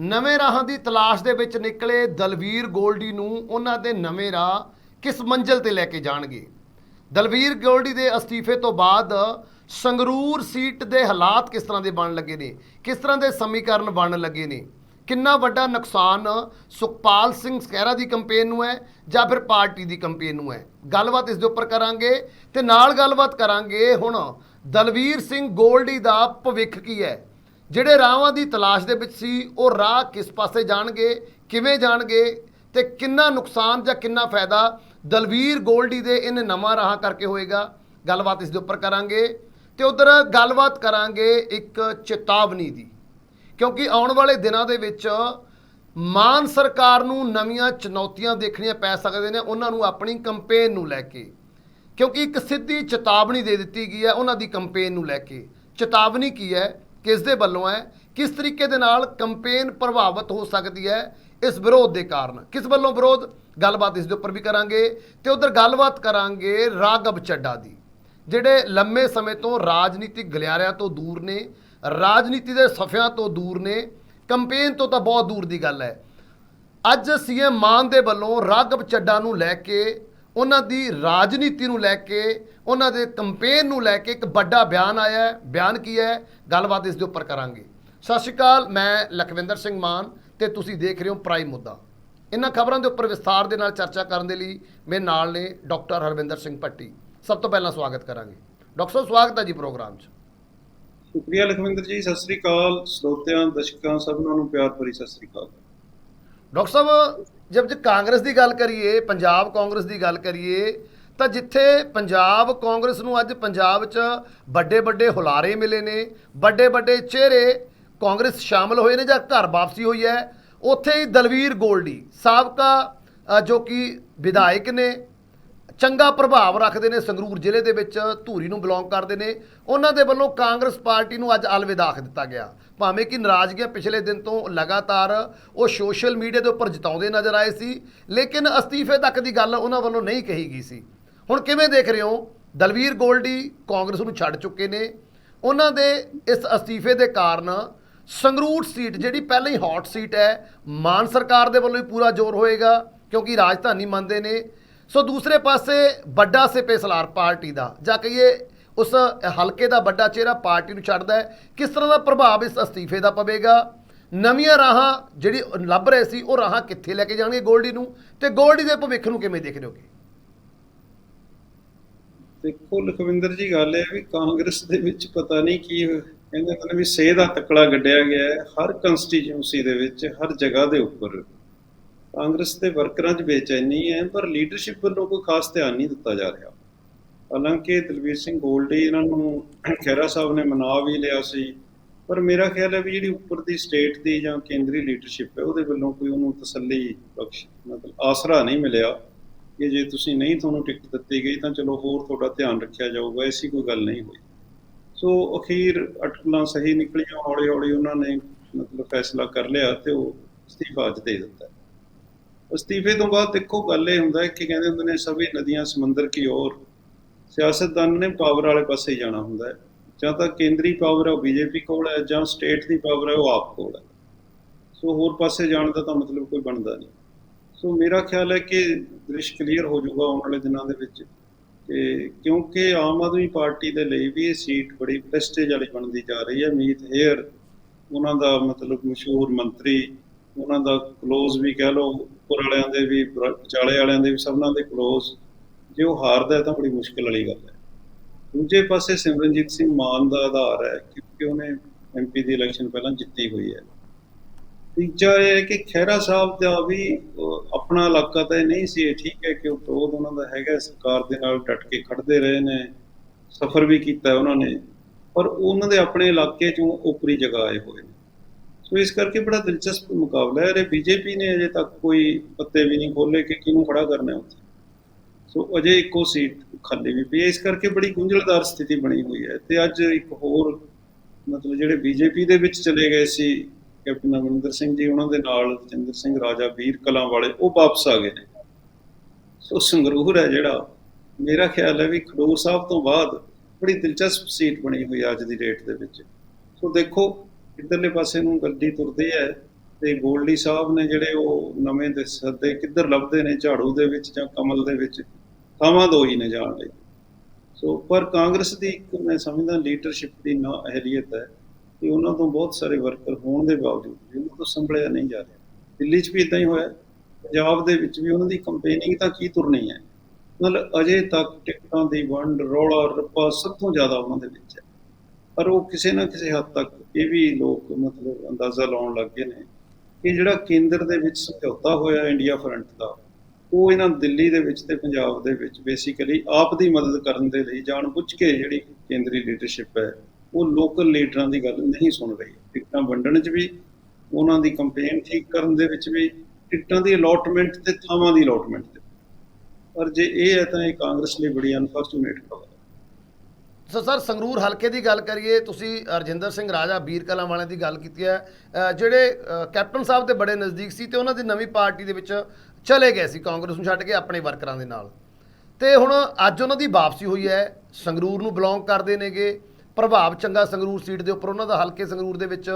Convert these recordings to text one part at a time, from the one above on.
ਨਵੇਂ ਰਾਹਾਂ ਦੀ ਤਲਾਸ਼ ਦੇ ਵਿੱਚ ਨਿਕਲੇ ਦਲਵੀਰ ਗੋਲਡੀ ਨੂੰ ਉਹਨਾਂ ਦੇ ਨਵੇਂ ਰਾਹ ਕਿਸ ਮੰਜ਼ਿਲ ਤੇ ਲੈ ਕੇ ਜਾਣਗੇ? ਦਲਵੀਰ ਗੋਲਡੀ ਦੇ ਅਸਤੀਫੇ ਤੋਂ ਬਾਅਦ ਸੰਗਰੂਰ ਸੀਟ ਦੇ ਹਾਲਾਤ ਕਿਸ ਤਰ੍ਹਾਂ ਦੇ ਬਣਨ ਲੱਗੇ ਨੇ? ਕਿਸ ਤਰ੍ਹਾਂ ਦੇ ਸਮੀਕਰਨ ਬਣਨ ਲੱਗੇ ਨੇ? ਕਿੰਨਾ ਵੱਡਾ ਨੁਕਸਾਨ ਸੁਖਪਾਲ ਸਿੰਘ ਸਕਹਿਰਾ ਦੀ ਕੰਪੇਨ ਨੂੰ ਹੈ ਜਾਂ ਫਿਰ ਪਾਰਟੀ ਦੀ ਕੰਪੇਨ ਨੂੰ ਹੈ? ਗੱਲਬਾਤ ਇਸ ਦੇ ਉੱਪਰ ਕਰਾਂਗੇ ਤੇ ਨਾਲ ਗੱਲਬਾਤ ਕਰਾਂਗੇ ਹੁਣ ਦਲਵੀਰ ਸਿੰਘ ਗੋਲਡੀ ਦਾ ਭਵਿੱਖ ਕੀ ਹੈ? ਜਿਹੜੇ ਰਾਹਾਂ ਦੀ ਤਲਾਸ਼ ਦੇ ਵਿੱਚ ਸੀ, ਉਹ ਰਾਹ ਕਿਸ ਪਾਸੇ ਜਾਣਗੇ, ਕਿਵੇਂ ਜਾਣਗੇ ਤੇ ਕਿੰਨਾ ਨੁਕਸਾਨ ਜਾਂ ਕਿੰਨਾ ਫਾਇਦਾ ਦਲਵੀਰ ਗੋਲਡੀ ਦੇ ਇਹਨੇ ਨਵਾਂ ਰਾਹ ਕਰਕੇ ਹੋਏਗਾ, ਗੱਲਬਾਤ ਇਸ ਦੇ ਉੱਪਰ ਕਰਾਂਗੇ। ਤੇ ਉਧਰ ਗੱਲਬਾਤ ਕਰਾਂਗੇ ਇੱਕ ਚੇਤਾਵਨੀ ਦੀ, ਕਿਉਂਕਿ ਆਉਣ ਵਾਲੇ ਦਿਨਾਂ ਦੇ ਵਿੱਚ ਮਾਨ ਸਰਕਾਰ ਨੂੰ ਨਵੀਆਂ ਚੁਣੌਤੀਆਂ ਦੇਖਣੀਆਂ ਪੈ ਸਕਦੇ ਨੇ, ਉਹਨਾਂ ਨੂੰ ਆਪਣੀ ਕੰਪੇਨ ਨੂੰ ਲੈ ਕੇ। ਕਿਉਂਕਿ ਇੱਕ ਸਿੱਧੀ ਚੇਤਾਵਨੀ ਦੇ ਦਿੱਤੀ ਗਈ ਹੈ, ਉਹਨਾਂ ਦੀ ਕੰਪੇਨ ਨੂੰ ਲੈ ਕੇ। ਚੇਤਾਵਨੀ ਕੀ ਹੈ? ਕਿਸ ਦੇ ਵੱਲੋਂ ਹੈ? ਕਿਸ ਤਰੀਕੇ ਦੇ ਨਾਲ ਕੰਪੇਨ ਪ੍ਰਭਾਵਿਤ ਹੋ ਸਕਦੀ ਹੈ? ਇਸ ਵਿਰੋਧ ਦੇ ਕਾਰਨ। ਕਿਸ ਵੱਲੋਂ ਵਿਰੋਧ? ਗੱਲਬਾਤ ਇਸ ਦੇ ਉੱਪਰ ਵੀ ਕਰਾਂਗੇ ਤੇ ਉਧਰ ਗੱਲਬਾਤ ਕਰਾਂਗੇ ਰਾਗਵ ਚੱਡਾ ਦੀ, ਜਿਹੜੇ ਲੰਮੇ ਸਮੇਂ ਤੋਂ ਰਾਜਨੀਤਿਕ ਗਲਿਆਰਿਆਂ ਤੋਂ ਦੂਰ ਨੇ, ਰਾਜਨੀਤੀ ਦੇ ਸਫਿਆਂ ਤੋਂ ਦੂਰ ਨੇ, ਕੰਪੇਨ ਤੋਂ ਤਾਂ ਬਹੁਤ ਦੂਰ ਦੀ ਗੱਲ ਹੈ। ਅੱਜ ਸੀਐਮ ਮਾਨ ਦੇ ਵੱਲੋਂ ਰਾਘਵ ਚੱਡਾ ਨੂੰ ਲੈ ਕੇ ਉਹਨਾਂ ਦੀ ਰਾਜਨੀਤੀ ਨੂੰ ਲੈ ਕੇ, ਉਹਨਾਂ ਦੇ ਕੰਪੇਨ ਨੂੰ ਲੈ ਕੇ ਇੱਕ ਵੱਡਾ ਬਿਆਨ ਆਇਆ ਹੈ। ਬਿਆਨ ਕੀ ਹੈ? ਗੱਲਬਾਤ ਇਸ ਦੇ ਉੱਪਰ ਕਰਾਂਗੇ। ਸਤਿ ਸ਼੍ਰੀ ਅਕਾਲ, ਮੈਂ ਲਖਵਿੰਦਰ ਸਿੰਘ ਮਾਨ ਤੇ ਤੁਸੀਂ ਦੇਖ ਰਹੇ ਹੋ ਪ੍ਰਾਈਮ ਮੁੱਦਾ। ਇਹਨਾਂ ਖਬਰਾਂ ਦੇ ਉੱਪਰ ਵਿਸਥਾਰ ਦੇ ਨਾਲ ਚਰਚਾ ਕਰਨ ਦੇ ਲਈ ਮੇਰੇ ਨਾਲ ਨੇ ਡਾਕਟਰ ਹਰਵਿੰਦਰ ਸਿੰਘ ਪੱਟੀ ਸਭ ਤੋਂ ਪਹਿਲਾਂ ਸਵਾਗਤ ਕਰਾਂਗੇ। ਡਾਕਟਰ ਸਾਹਿਬ, ਸਵਾਗਤ ਹੈ ਜੀ ਪ੍ਰੋਗਰਾਮ 'ਚ। ਸ਼ੁਕਰੀਆ ਲਖਵਿੰਦਰ ਜੀ, ਸਤਿ ਸ੍ਰੀ ਅਕਾਲ। ਸਰੋਤਿਆਂ, ਦਰਸ਼ਕਾਂ, ਸਭਨਾਂ ਨੂੰ ਪਿਆਰ ਭਰੀ ਸਤਿ ਸ੍ਰੀ ਅਕਾਲ। ਡਾਕਟਰ ਸਾਹਿਬ, ਜਦ ਜੇ ਕਾਂਗਰਸ ਦੀ ਗੱਲ ਕਰੀਏ, ਪੰਜਾਬ ਕਾਂਗਰਸ ਦੀ ਗੱਲ ਕਰੀਏ, ਤਾਂ ਜਿੱਥੇ ਪੰਜਾਬ ਕਾਂਗਰਸ ਨੂੰ ਅੱਜ ਪੰਜਾਬ 'ਚ ਵੱਡੇ ਵੱਡੇ ਹੁਲਾਰੇ ਮਿਲੇ ਨੇ ਵੱਡੇ ਵੱਡੇ ਚਿਹਰੇ ਕਾਂਗਰਸ ਸ਼ਾਮਲ ਹੋਏ ਨੇ ਜਾਂ ਘਰ ਵਾਪਸੀ ਹੋਈ ਹੈ, ਉੱਥੇ ਹੀ ਦਲਵੀਰ ਗੋਲਡੀ, ਸਾਬਕਾ ਜੋ ਕਿ ਵਿਧਾਇਕ ਨੇ, ਚੰਗਾ ਪ੍ਰਭਾਵ ਰੱਖਦੇ ਨੇ ਸੰਗਰੂਰ ਜ਼ਿਲ੍ਹੇ ਦੇ ਵਿੱਚ, ਧੂਰੀ ਨੂੰ ਬਿਲੋਂਗ ਕਰਦੇ ਨੇ, ਉਹਨਾਂ ਦੇ ਵੱਲੋਂ ਕਾਂਗਰਸ ਪਾਰਟੀ ਨੂੰ ਅੱਜ ਅਲਵਿਦਾ ਆਖ ਦਿੱਤਾ ਗਿਆ। ਭਾਵੇਂ ਕਿ ਨਾਰਾਜ਼ਗੀਆਂ ਪਿਛਲੇ ਦਿਨ ਤੋਂ ਲਗਾਤਾਰ, ਉਹ ਸੋਸ਼ਲ ਮੀਡੀਆ ਦੇ ਉੱਪਰ ਜਤਾਉਂਦੇ ਨਜ਼ਰ ਆਏ ਸੀ, ਲੇਕਿਨ ਅਸਤੀਫੇ ਤੱਕ ਦੀ ਗੱਲ ਉਹਨਾਂ ਵੱਲੋਂ ਨਹੀਂ ਕਹੀ ਗਈ ਸੀ। ਹੁਣ ਕਿਵੇਂ ਦੇਖ ਰਹੇ ਹੋ? ਦਲਵੀਰ ਗੋਲਡੀ ਕਾਂਗਰਸ ਨੂੰ ਛੱਡ ਚੁੱਕੇ ਨੇ। ਉਹਨਾਂ ਦੇ ਇਸ ਅਸਤੀਫੇ ਦੇ ਕਾਰਨ ਸੰਗਰੂਰ ਸੀਟ, ਜਿਹੜੀ ਪਹਿਲਾਂ ਹੀ ਹੌਟ ਸੀਟ ਹੈ, ਮਾਨ ਸਰਕਾਰ ਦੇ ਵੱਲੋਂ ਹੀ ਪੂਰਾ ਜ਼ੋਰ ਹੋਏਗਾ, ਕਿਉਂਕਿ ਰਾਜਧਾਨੀ ਮੰਨਦੇ ਨੇ। ਸੋ ਦੂਸਰੇ ਪਾਸੇ ਵੱਡਾ ਸਿਪੇ ਸਲਾਰ ਪਾਰਟੀ ਦਾ, ਜਾਂ ਕਹੀਏ ਉਸ ਹਲਕੇ ਦਾ ਵੱਡਾ ਚਿਹਰਾ ਪਾਰਟੀ ਨੂੰ ਛੱਡਦਾ ਹੈ। ਕਿਸ ਤਰ੍ਹਾਂ ਦਾ ਪ੍ਰਭਾਵ ਇਸ ਅਸਤੀਫੇ ਦਾ ਪਵੇਗਾ? ਨਵੀਆਂ ਰਾਹਾਂ ਜਿਹੜੀ ਲੱਭ ਰਹੇ ਸੀ, ਉਹ ਰਾਹਾਂ ਕਿੱਥੇ ਲੈ ਕੇ ਜਾਣਗੇ ਗੋਲਡੀ ਨੂੰ? ਤੇ ਗੋਲਡੀ ਦੇ ਭਵਿੱਖ ਨੂੰ ਕਿਵੇਂ ਦੇਖ ਰਹੇ ਹੋਗੇ? ਦੇਖੋ, ਲਖਵਿੰਦਰ ਜੀ, ਗੱਲ ਇਹ ਹੈ ਵੀ ਕਾਂਗਰਸ ਦੇ ਵਿੱਚ ਪਤਾ ਨਹੀਂ ਕੀ ਕਹਿੰਦੇ ਨੇ ਵੀ ਸੇਹ ਦਾ ਤਕੜਾ ਗੱਡਿਆ ਗਿਆ ਹੈ, ਹਰ ਕੰਸਟੀਚੁਐਂਸੀ ਦੇ ਵਿੱਚ, ਹਰ ਜਗ੍ਹਾ ਦੇ ਉੱਪਰ। ਕਾਂਗਰਸ ਦੇ ਵਰਕਰਾਂ 'ਚ ਬੇਚੈਨੀ ਹੈ, ਪਰ ਲੀਡਰਸ਼ਿਪ ਵੱਲੋਂ ਕੋਈ ਖਾਸ ਧਿਆਨ ਨਹੀਂ ਦਿੱਤਾ ਜਾ ਰਿਹਾ। ਹਾਲਾਂਕਿ ਦਲਵੀਰ ਸਿੰਘ ਗੋਲਡੀ ਇਹਨਾਂ ਨੂੰ ਖਹਿਰਾ ਸਾਹਿਬ ਨੇ ਮਨਾ ਵੀ ਲਿਆ ਸੀ। ਪਰ ਮੇਰਾ ਖਿਆਲ ਹੈ ਵੀ ਜਿਹੜੀ ਉੱਪਰ ਦੀ ਸਟੇਟ ਦੀ ਜਾਂ ਕੇਂਦਰੀ ਲੀਡਰਸ਼ਿਪ ਹੈ, ਉਹਦੇ ਵੱਲੋਂ ਕੋਈ ਉਹਨੂੰ ਤਸੱਲੀ ਬਖਸ਼, ਮਤਲਬ ਆਸਰਾ ਨਹੀਂ ਮਿਲਿਆ ਕਿ ਜੇ ਤੁਸੀਂ ਨਹੀਂ ਤੁਹਾਨੂੰ ਟਿਕਟ ਦਿੱਤੀ ਗਈ ਤਾਂ ਚਲੋ ਹੋਰ ਤੁਹਾਡਾ ਧਿਆਨ ਰੱਖਿਆ ਜਾਊਗਾ, ਐਸੀ ਕੋਈ ਗੱਲ ਨਹੀਂ ਹੋਈ। ਸੋ ਅਖੀਰ ਅਟਕਲਾਂ ਸਹੀ ਨਿਕਲੀਆਂ ਹੌਲੀ ਹੌਲੀ ਉਹਨਾਂ ਨੇ ਮਤਲਬ ਫੈਸਲਾ ਕਰ ਲਿਆ ਤੇ ਉਹ ਅਸਤੀਫਾ ਅੱਜ ਦੇ ਦਿੱਤਾ। ਅਸਤੀਫੇ ਤੋਂ ਬਾਅਦ ਦੇਖੋ, ਗੱਲ ਇਹ ਹੁੰਦਾ ਹੈ ਕਿ ਕਹਿੰਦੇ ਹੁੰਦੇ ਨੇ, ਸਭੀ ਨਦੀਆਂ, ਸਮੁੰਦਰ ਕੀ ਔਰ ਸਿਆਸਤਦਾਨ ਨੇ ਪਾਵਰ ਵਾਲੇ ਪਾਸੇ ਜਾਣਾ ਹੁੰਦਾ ਹੈ। ਜਾਂ ਤਾਂ ਕੇਂਦਰੀ ਪਾਵਰ ਹੈ, ਉਹ ਬੀਜੇਪੀ ਕੋਲ ਹੈ, ਜਾਂ ਸਟੇਟ ਦੀ ਪਾਵਰ ਹੈ, ਉਹ ਆਪ ਕੋਲ ਹੈ। ਸੋ ਹੋਰ ਪਾਸੇ ਜਾਣ ਦਾ ਤਾਂ ਮਤਲਬ ਕੋਈ ਬਣਦਾ ਨਹੀਂ। ਸੋ ਮੇਰਾ ਖਿਆਲ ਹੈ ਕਿ ਦ੍ਰਿਸ਼ ਕਲੀਅਰ ਹੋ ਜਾਊਗਾ ਆਉਣ ਵਾਲੇ ਦਿਨਾਂ ਦੇ ਵਿੱਚ। ਕਿ ਕਿਉਂਕਿ ਆਮ ਆਦਮੀ ਪਾਰਟੀ ਦੇ ਲਈ ਵੀ ਇਹ ਸੀਟ ਬੜੀ ਪ੍ਰੈਸਟੀਜ ਵਾਲੀ ਬਣਦੀ ਜਾ ਰਹੀ ਹੈ। ਮੀਤ ਹੇਅਰ, ਉਹਨਾਂ ਦਾ ਮਤਲਬ ਮਸ਼ਹੂਰ ਮੰਤਰੀ, ਉਹਨਾਂ ਦਾ ক্লোਜ਼ ਵੀ ਕਹਿ ਲਓ, ਉੱਪਰ ਵਾਲਿਆਂ ਦੇ ਵੀ, ਵਿਚਾਲੇ ਵਾਲਿਆਂ ਦੇ ਵੀ ਸਭਨਾਂ ਦੇ ক্লোਜ਼ ਜੇ ਉਹ ਹਾਰਦਾ ਤਾਂ ਬੜੀ ਮੁਸ਼ਕਲ ਵਾਲੀ ਗੱਲ ਹੈ। ਦੂਜੇ ਪਾਸੇ ਸਿਮਰਨਜੀਤ ਸਿੰਘ ਮਾਨ ਦਾ ਆਧਾਰ ਹੈ ਕਿਉਂਕਿ ਉਹਨੇ ਐਮਪੀ ਦੀ ਇਲੈਕਸ਼ਨ ਪਹਿਲਾਂ ਜਿੱਤੀ ਹੋਈ ਹੈ। ਤੀਜਾ ਇਹ ਹੈ ਕਿ ਖਹਿਰਾ ਸਾਹਿਬ ਦਾ ਵੀ ਆਪਣਾ ਇਲਾਕਾ ਤਾਂ ਇਹ ਨਹੀਂ ਸੀ, ਇਹ ਠੀਕ ਹੈ ਕਿ ਉਹ ਵਿਰੋਧ ਉਹਨਾਂ ਦਾ ਹੈਗਾ ਸਰਕਾਰ ਦੇ ਨਾਲ ਡਟ ਕੇ ਖੜਦੇ ਰਹੇ ਨੇ, ਸਫ਼ਰ ਵੀ ਕੀਤਾ ਉਹਨਾਂ ਨੇ, ਪਰ ਉਹਨਾਂ ਦੇ ਆਪਣੇ ਇਲਾਕੇ ਚੋਂ ਉਪਰੀ ਜਗ੍ਹਾ ਆਏ ਹੋਏ ਨੇ। ਸੋ ਇਸ ਕਰਕੇ ਬੜਾ ਦਿਲਚਸਪ ਮੁਕਾਬਲਾ ਹੈ। ਇਹ ਬੀਜੇਪੀ ਨੇ ਅਜੇ ਤੱਕ ਕੋਈ ਪੱਤੇ ਵੀ ਨਹੀਂ ਖੋਲੇ ਕਿ ਕਿਹਨੂੰ ਖੜਾ ਕਰਨਾ ਹੈ ਉੱਥੇ। ਸੋ ਅਜੇ ਇੱਕੋ ਸੀਟ ਖਾਲੀ ਵੀ ਪਈ ਹੈ। ਇਸ ਕਰਕੇ ਬੜੀ ਗੁੰਝਲਦਾਰ ਸਥਿਤੀ ਬਣੀ ਹੋਈ ਹੈ ਤੇ ਅੱਜ ਇੱਕ ਹੋਰ ਮਤਲਬ ਜਿਹੜੇ ਬੀਜੇਪੀ ਦੇ ਵਿੱਚ ਚਲੇ ਗਏ ਸੀ, ਕੈਪਟਨ ਅਮਰਿੰਦਰ ਸਿੰਘ ਜੀ, ਉਹਨਾਂ ਦੇ ਨਾਲ ਜਤਿੰਦਰ ਸਿੰਘ, ਰਾਜਾ ਵੀਰ ਕਲਾਂ ਵਾਲੇ ਉਹ ਵਾਪਸ ਆ ਗਏ ਨੇ। ਸੋ ਸੰਗਰੂਰ ਹੈ ਜਿਹੜਾ, ਮੇਰਾ ਖਿਆਲ ਹੈ ਵੀ ਖਡੂਰ ਸਾਹਿਬ ਤੋਂ ਬਾਅਦ ਬੜੀ ਦਿਲਚਸਪ ਸੀਟ ਬਣੀ ਹੋਈ ਅੱਜ ਦੀ ਡੇਟ ਦੇ ਵਿੱਚ। ਸੋ ਦੇਖੋ, ਇਧਰਲੇ ਪਾਸੇ ਨੂੰ ਗੱਡੀ ਤੁਰਦੀ ਹੈ ਤੇ ਗੋਲਡੀ ਸਾਹਿਬ ਨੇ ਜਿਹੜੇ ਉਹ ਨਵੇਂ ਦੇ ਸੱਦੇ ਕਿੱਧਰ ਲੱਭਦੇ ਨੇ, ਝਾੜੂ ਦੇ ਵਿੱਚ ਜਾਂ ਕਮਲ ਦੇ ਵਿੱਚ ਥਾਵਾਂ ਦੋ ਹੀ ਨੇ ਜਾਣ ਲਈ। ਸੋ ਪਰ ਕਾਂਗਰਸ ਦੀ ਇੱਕ ਮੈਂ ਸਮਝਦਾ ਲੀਡਰਸ਼ਿਪ ਦੀ ਨਾ ਅਹਿਲੀਅਤ ਹੈ ਕਿ ਉਹਨਾਂ ਤੋਂ ਬਹੁਤ ਸਾਰੇ ਵਰਕਰ ਹੋਣ ਦੇ ਬਾਵਜੂਦ ਵੀ ਉਹਨਾਂ ਤੋਂ ਸੰਭਲਿਆ ਨਹੀਂ ਜਾ ਰਿਹਾ। ਦਿੱਲੀ 'ਚ ਵੀ ਇਦਾਂ ਹੀ ਹੋਇਆ ਪੰਜਾਬ ਦੇ ਵਿੱਚ ਵੀ ਉਹਨਾਂ ਦੀ ਕੰਪੇਨਿੰਗ ਤਾਂ ਕੀ ਤੁਰਨੀ ਹੈ? ਮਤਲਬ ਅਜੇ ਤੱਕ ਟਿਕਟਾਂ ਦੀ ਵੰਡ, ਰੌਲਾ, ਰੱਪਾ ਸਭ ਤੋਂ ਜ਼ਿਆਦਾ ਉਹਨਾਂ ਦੇ ਵਿੱਚ ਹੈ। ਪਰ ਉਹ ਕਿਸੇ ਨਾ ਕਿਸੇ ਹੱਦ ਤੱਕ ਇਹ ਵੀ ਲੋਕ ਮਤਲਬ ਅੰਦਾਜ਼ਾ ਲਾਉਣ ਲੱਗ ਗਏ ਨੇ ਕਿ ਜਿਹੜਾ ਕੇਂਦਰ ਦੇ ਵਿੱਚ ਸਮਝੌਤਾ ਹੋਇਆ ਇੰਡੀਆ ਫਰੰਟ ਦਾ ਉਹ ਇਹਨਾਂ ਦਿੱਲੀ ਦੇ ਵਿੱਚ ਤੇ ਪੰਜਾਬ ਦੇ ਵਿੱਚ ਬੇਸਿਕਲੀ ਆਪ ਦੀ ਮਦਦ ਕਰਨ ਦੇ ਲਈ ਜਾਣਬੁੱਝ ਕੇ ਜਿਹੜੀ ਕੇਂਦਰੀ ਲੀਡਰਸ਼ਿਪ ਹੈ, ਉਹ ਲੋਕਲ ਲੀਡਰਾਂ ਦੀ ਗੱਲ ਨਹੀਂ ਸੁਣ ਰਹੀ। ਟਿਕਟਾਂ ਵੰਡਣ 'ਚ ਵੀ, ਉਹਨਾਂ ਦੀ ਕੰਪੇਨ ਠੀਕ ਕਰਨ ਦੇ ਵਿੱਚ ਵੀ, ਟਿਕਟਾਂ ਦੀ ਅਲੋਟਮੈਂਟ ਤੇ ਥਾਵਾਂ ਦੀ ਅਲੋਟਮੈਂਟ ਤੇ। ਪਰ ਜੇ ਇਹ ਹੈ ਤਾਂ ਇਹ ਕਾਂਗਰਸ ਲਈ ਬੜੀ ਅਨਫੋਰਚੂਨੇਟ ਖਬਰ ਹੈ। ਸੋ ਸਰ, ਸੰਗਰੂਰ ਹਲਕੇ ਦੀ ਗੱਲ ਕਰੀਏ, ਤੁਸੀਂ ਰਜਿੰਦਰ ਸਿੰਘ ਰਾਜਾ ਬੀਰ ਕਲਾਂ ਵਾਲਿਆਂ ਦੀ ਗੱਲ ਕੀਤੀ ਹੈ। ਜਿਹੜੇ ਕੈਪਟਨ ਸਾਹਿਬ ਦੇ ਬੜੇ ਨਜ਼ਦੀਕ ਸੀ ਤੇ ਉਹਨਾਂ ਦੀ ਨਵੀਂ ਪਾਰਟੀ ਦੇ ਵਿੱਚ ਚਲੇ ਗਏ ਸੀ ਕਾਂਗਰਸ ਨੂੰ ਛੱਡ ਕੇ ਆਪਣੇ ਵਰਕਰਾਂ ਦੇ ਨਾਲ। ਤੇ ਹੁਣ ਅੱਜ ਉਹਨਾਂ ਦੀ ਵਾਪਸੀ ਹੋਈ ਹੈ, ਸੰਗਰੂਰ ਨੂੰ ਬਿਲੋਂਗ ਕਰਦੇ ਨੇਗੇ। ਪ੍ਰਭਾਵ ਚੰਗਾ ਸੰਗਰੂਰ ਸੀਟ ਦੇ ਉੱਪਰ, ਉਹਨਾਂ ਦਾ ਹਲਕੇ ਸੰਗਰੂਰ ਦੇ ਵਿੱਚ।